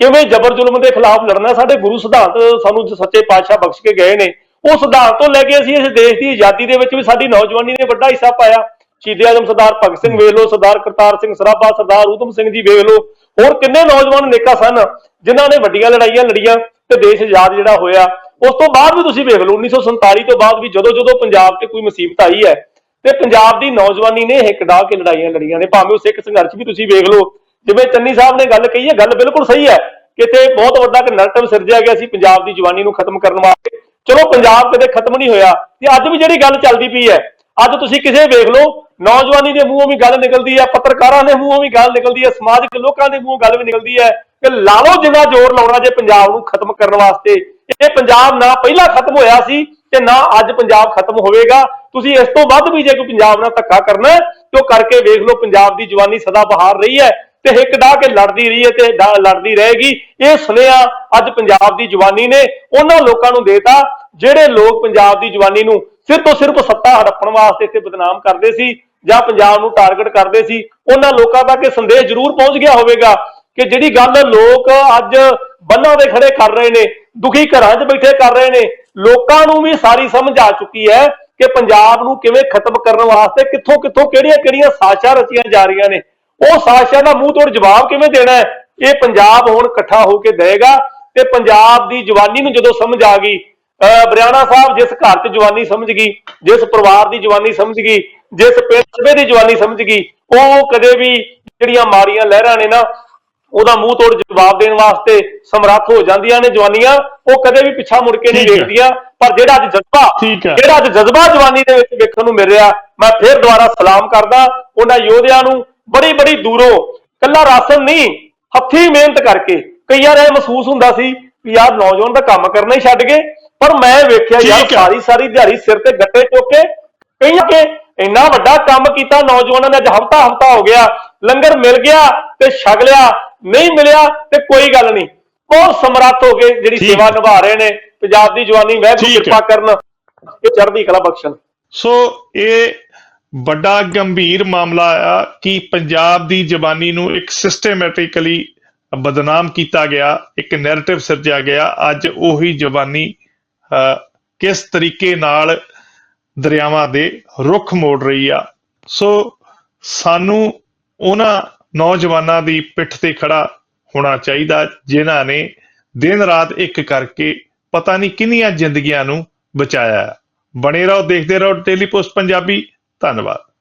ਕਿਵੇਂ ਜ਼ਬਰ ਜ਼ੁਲਮ ਦੇ ਖਿਲਾਫ ਲੜਨਾ? ਸਾਡੇ ਗੁਰੂ ਸਿਧਾਂਤ ਸਾਨੂੰ ਸੱਚੇ ਪਾਤਸ਼ਾਹ ਬਖਸ਼ ਕੇ ਗਏ ਨੇ। ਉਹ ਸਿਧਾਂਤ ਤੋਂ ਲੈ ਕੇ ਅਸੀਂ ਇਸ ਦੇਸ਼ ਦੀ ਆਜ਼ਾਦੀ ਦੇ ਵਿੱਚ ਵੀ ਸਾਡੀ ਨੌਜਵਾਨੀ ਨੇ ਵੱਡਾ ਹਿੱਸਾ ਪਾਇਆ। ਸ਼ਹੀਦ ਆਜ਼ਮ ਸਰਦਾਰ ਭਗਤ ਸਿੰਘ ਵੇਖ ਲਓ, ਸਰਦਾਰ ਕਰਤਾਰ ਸਿੰਘ ਸਰਾਭਾ, ਸਰਦਾਰ ਊਧਮ ਸਿੰਘ ਜੀ ਵੇਖ ਲਓ। ਹੋਰ ਕਿੰਨੇ ਨੌਜਵਾਨ ਨੇਕਾ ਸਨ ਜਿਨ੍ਹਾਂ ਨੇ ਵੱਡੀਆਂ ਲੜਾਈਆਂ ਲੜੀਆਂ ਤੇ ਦੇਸ਼ ਆਜ਼ਾਦ ਜਿਹੜਾ ਹੋਇਆ। ਉਸ ਤੋਂ ਬਾਅਦ ਵੀ ਤੁਸੀਂ ਵੇਖ ਲਓ 1947 ਤੋਂ ਬਾਅਦ ਵੀ ਜਦੋਂ ਜਦੋਂ ਪੰਜਾਬ ਤੇ ਕੋਈ ਮੁਸੀਬਤ ਆਈ ਹੈ ਤੇ ਪੰਜਾਬ ਦੀ ਨੌਜਵਾਨੀ ਨੇ ਹਿੱਕ ਡਾਹ ਕੇ ਲੜਾਈਆਂ ਲੜੀਆਂ ਨੇ। ਭਾਵੇਂ ਉਹ ਸਿੱਖ ਸੰਘਰਸ਼ ਵੀ ਤੁਸੀਂ ਵੇਖ ਲਓ ਜਿਵੇਂ ਚੰਨੀ ਸਾਹਿਬ ਨੇ ਗੱਲ ਕਹੀ ਹੈ, ਗੱਲ ਬਿਲਕੁਲ ਸਹੀ ਹੈ ਕਿ ਇੱਥੇ ਬਹੁਤ ਵੱਡਾ ਇੱਕ ਨਰਟਿਵ ਸਿਰਜਿਆ ਗਿਆ ਸੀ ਪੰਜਾਬ ਦੀ ਜਵਾਨੀ ਨੂੰ ਖਤਮ ਕਰਨ ਵਾਸਤੇ। ਚਲੋ, ਪੰਜਾਬ ਕਦੇ ਖਤਮ ਨਹੀਂ ਹੋਇਆ ਤੇ ਅੱਜ ਵੀ ਜਿਹੜੀ ਗੱਲ ਚੱਲਦੀ ਪਈ ਹੈ, ਅੱਜ ਤੁਸੀਂ ਕਿਸੇ ਵੇਖ ਲਓ, ਨੌਜਵਾਨੀ ਦੇ ਮੂੰਹੋਂ ਵੀ ਗੱਲ ਨਿਕਲਦੀ ਹੈ, ਪੱਤਰਕਾਰਾਂ ਦੇ ਮੂੰਹੋਂ ਵੀ ਗੱਲ ਨਿਕਲਦੀ ਹੈ, ਸਮਾਜਿਕ ਲੋਕਾਂ ਦੇ ਮੂੰਹੋਂ ਗੱਲ ਵੀ ਨਿਕਲਦੀ ਹੈ ਕਿ ਲਾ ਲਓ ਜਿੰਨਾ ਜ਼ੋਰ ਲਾਉਣਾ ਜੇ ਪੰਜਾਬ ਨੂੰ ਖਤਮ ਕਰਨ ਵਾਸਤੇ। ਇਹ ਪੰਜਾਬ ਨਾ ਪਹਿਲਾਂ ਖਤਮ ਹੋਇਆ ਸੀ ਤੇ ਨਾ ਅੱਜ ਪੰਜਾਬ ਖਤਮ ਹੋਵੇਗਾ। ਤੁਸੀਂ ਇਸ ਤੋਂ ਵੱਧ ਵੀ ਜੇ ਕੋਈ ਪੰਜਾਬ ਨਾਲ ਧੱਕਾ ਕਰਨਾ ਤੇ ਉਹ ਕਰਕੇ ਵੇਖ ਲਓ, ਪੰਜਾਬ ਦੀ ਜਵਾਨੀ ਸਦਾ ਬਹਾਰ ਰਹੀ ਹੈ। ਤੇ ਹਿੱਕ ਡਾਹ ਕੇ ਲੜਦੀ ਰਹੀ ਹੈ ਤੇ ਡਾ- ਲੜਦੀ ਰਹੇਗੀ। ਇਹ ਸੁਨੇਹਾ ਅੱਜ ਪੰਜਾਬ ਦੀ ਜਵਾਨੀ ਨੇ ਉਹਨਾਂ ਲੋਕਾਂ ਨੂੰ ਦੇਤਾ, ਜਿਹੜੇ ਲੋਕ ਪੰਜਾਬ ਦੀ ਜਵਾਨੀ ਨੂੰ ਸਿਰਫ ਤੋਂ ਸਿਰਫ ਸੱਤਾ ਹੜੱਪਣ ਵਾਸਤੇ ਇੱਥੇ ਬਦਨਾਮ ਕਰਦੇ ਸੀ ਜਾਂ ਪੰਜਾਬ ਨੂੰ ਟਾਰਗੇਟ ਕਰਦੇ ਸੀ, ਉਹਨਾਂ ਲੋਕਾਂ ਤੱਕ ਇਹ ਸੰਦੇਸ਼ ਜ਼ਰੂਰ ਪਹੁੰਚ ਗਿਆ ਹੋਵੇਗਾ ਕਿ ਜਿਹੜੀ ਗੱਲ ਲੋਕ ਅੱਜ ਬੰਨਾਂ ਦੇ ਖੜੇ ਕਰ ਰਹੇ ਨੇ, ਦੁਖੀ ਘਰਾਂ 'ਚ ਬੈਠੇ ਕਰ ਰਹੇ ਨੇ, ਲੋਕਾਂ ਨੂੰ ਵੀ ਸਾਰੀ ਸਮਝ ਆ ਚੁੱਕੀ ਹੈ ਕਿ ਪੰਜਾਬ ਨੂੰ ਕਿਵੇਂ ਖਤਮ ਕਰਨ ਵਾਸਤੇ ਕਿੱਥੋਂ ਕਿੱਥੋਂ ਕਿਹੜੀਆਂ ਕਿਹੜੀਆਂ ਸਾਜ਼ਿਸ਼ਾਂ ਰਚੀਆਂ ਜਾ ਰਹੀਆਂ ਨੇ। ਉਹ ਸਾਜ਼ਿਸ਼ਾਂ ਦਾ ਮੂੰਹ ਤੋੜ ਜਵਾਬ ਕਿਵੇਂ ਦੇਣਾ ਹੈ ਇਹ ਪੰਜਾਬ ਹੁਣ ਇਕੱਠਾ ਹੋ ਕੇ ਦੇਗਾ ਤੇ ਪੰਜਾਬ ਦੀ ਜਵਾਨੀ ਨੂੰ ਜਦੋਂ ਸਮਝ ਆ ਗਈ ਬਰਿਆਣਾ ਸਾਹਿਬ ਜਿਸ ਘਰ 'ਚ ਜਵਾਨੀ ਸਮਝ ਗਈ ਜਿਸ ਪਰਿਵਾਰ ਦੀ ਜਵਾਨੀ ਸਮਝ ਗਈ ਜਿਸ ਪਿੰਡ ਦੀ ਜਵਾਨੀ ਸਮਝ ਗਈ ਉਹ ਕਦੇ ਵੀ ਜਿਹੜੀਆਂ ਮਾਰੀਆਂ ਲਹਿਰਾਂ ਨੇ ਨਾ ਉਹਦਾ ਮੂੰਹ ਤੋੜ ਜਵਾਬ ਦੇਣ ਵਾਸਤੇ ਸਮਰੱਥ ਹੋ ਜਾਂਦੀਆਂ ਨੇ ਜਵਾਨੀਆਂ ਉਹ ਕਦੇ ਵੀ ਪਿੱਛਾ ਮੁੜ ਕੇ ਨਹੀਂ। ਵੇਖਦੀਆਂ ਪਰ ਜਿਹੜਾ ਅੱਜ ਜਜ਼ਬਾ। ਜਿਹੜਾ ਅੱਜ ਜਜ਼ਬਾ ਜਵਾਨੀ ਦੇ ਵਿੱਚ ਵੇਖਣ ਨੂੰ ਮਿਲ ਰਿਹਾ ਮੈਂ ਫੇਰ ਦੁਬਾਰਾ ਸਲਾਮ ਕਰਦਾ ਉਹਨਾਂ ਯੋਧਿਆਂ ਨੂੰ ਬੜੀ ਬੜੀ ਦੂਰੋਂ ਕੱਲਾ ਰਾਸ਼ਨ ਨਹੀਂ ਹੱਥੀਂ ਮਿਹਨਤ ਕਰਕੇ ਕਈ ਵਾਰ ਇਹ ਮਹਿਸੂਸ ਹੁੰਦਾ ਸੀ ਵੀ ਯਾਰ ਨੌਜਵਾਨ ਦਾ ਕੰਮ ਕਰਨਾ ਹੀ ਛੱਡ ਗਏ ਪਰ ਮੈਂ ਵੇਖਿਆ ਯਾਰ। ਸਾਰੀ ਸਾਰੀ ਦਿਹਾੜੀ ਸਿਰ ਤੇ ਗੱਟੇ ਚੁੱਕ ਕੇ ਕਈਆਂ ਕਿ ਇੰਨਾ ਵੱਡਾ ਕੰਮ ਕੀਤਾ ਨੌਜਵਾਨਾਂ ਨੇ ਅੱਜ ਹਫਤਾ ਹਫਤਾ ਹੋ ਗਿਆ ਲੰਗਰ ਮਿਲ ਗਿਆ ਤੇ ਛਕ ਲਿਆ ਨਹੀਂ ਮਿਲਿਆ ਤੇ ਕੋਈ ਗੱਲ ਨਹੀਂ ਬਹੁਤ ਸਮਰੱਥ ਹੋ ਕੇ ਜਿਹੜੀ। ਸੇਵਾ ਨਿਭਾ ਰਹੇ ਨੇ ਪੰਜਾਬ ਦੀ ਜਵਾਨੀ ਵਾਹਿਗੁਰੂ ਠੀਕ ਹੈ। ਕਿਰਪਾ ਕਰਨ ਇਹ ਚੜ੍ਹਦੀ ਕਲਾ ਬਖਸ਼ਣ ਸੋ ਇਹ ਵੱਡਾ ਗੰਭੀਰ ਮਾਮਲਾ ਆ ਕਿ ਪੰਜਾਬ ਦੀ ਜ਼ਬਾਨੀ ਨੂੰ ਇੱਕ ਸਿਸਟਮੈਟਿਕਲੀ ਬਦਨਾਮ ਕੀਤਾ ਗਿਆ ਇੱਕ ਨੈਰੇਟਿਵ ਸਿਰਜਿਆ ਗਿਆ। ਅੱਜ ਉਹੀ ਜ਼ਬਾਨੀ ਅਹ, ਕਿਸ ਤਰੀਕੇ ਨਾਲ ਦਰਿਆਵਾਂ ਦੇ ਰੁੱਖ ਮੋੜ ਰਹੀ ਆ। ਸੋ ਸਾਨੂੰ ਉਹਨਾਂ ਨੌਜਵਾਨਾਂ ਦੀ ਪਿੱਠ ਤੇ ਖੜਾ ਹੋਣਾ ਚਾਹੀਦਾ ਜਿਨ੍ਹਾਂ ਨੇ ਦਿਨ ਰਾਤ ਇੱਕ ਕਰਕੇ ਪਤਾ ਨਹੀਂ ਕਿੰਨੀਆਂ ਜ਼ਿੰਦਗੀਆਂ ਨੂੰ ਬਚਾਇਆ। ਬਣੇ ਰਹੋ ਦੇਖਦੇ ਰਹੋ Daily Post Punjabi. talking about?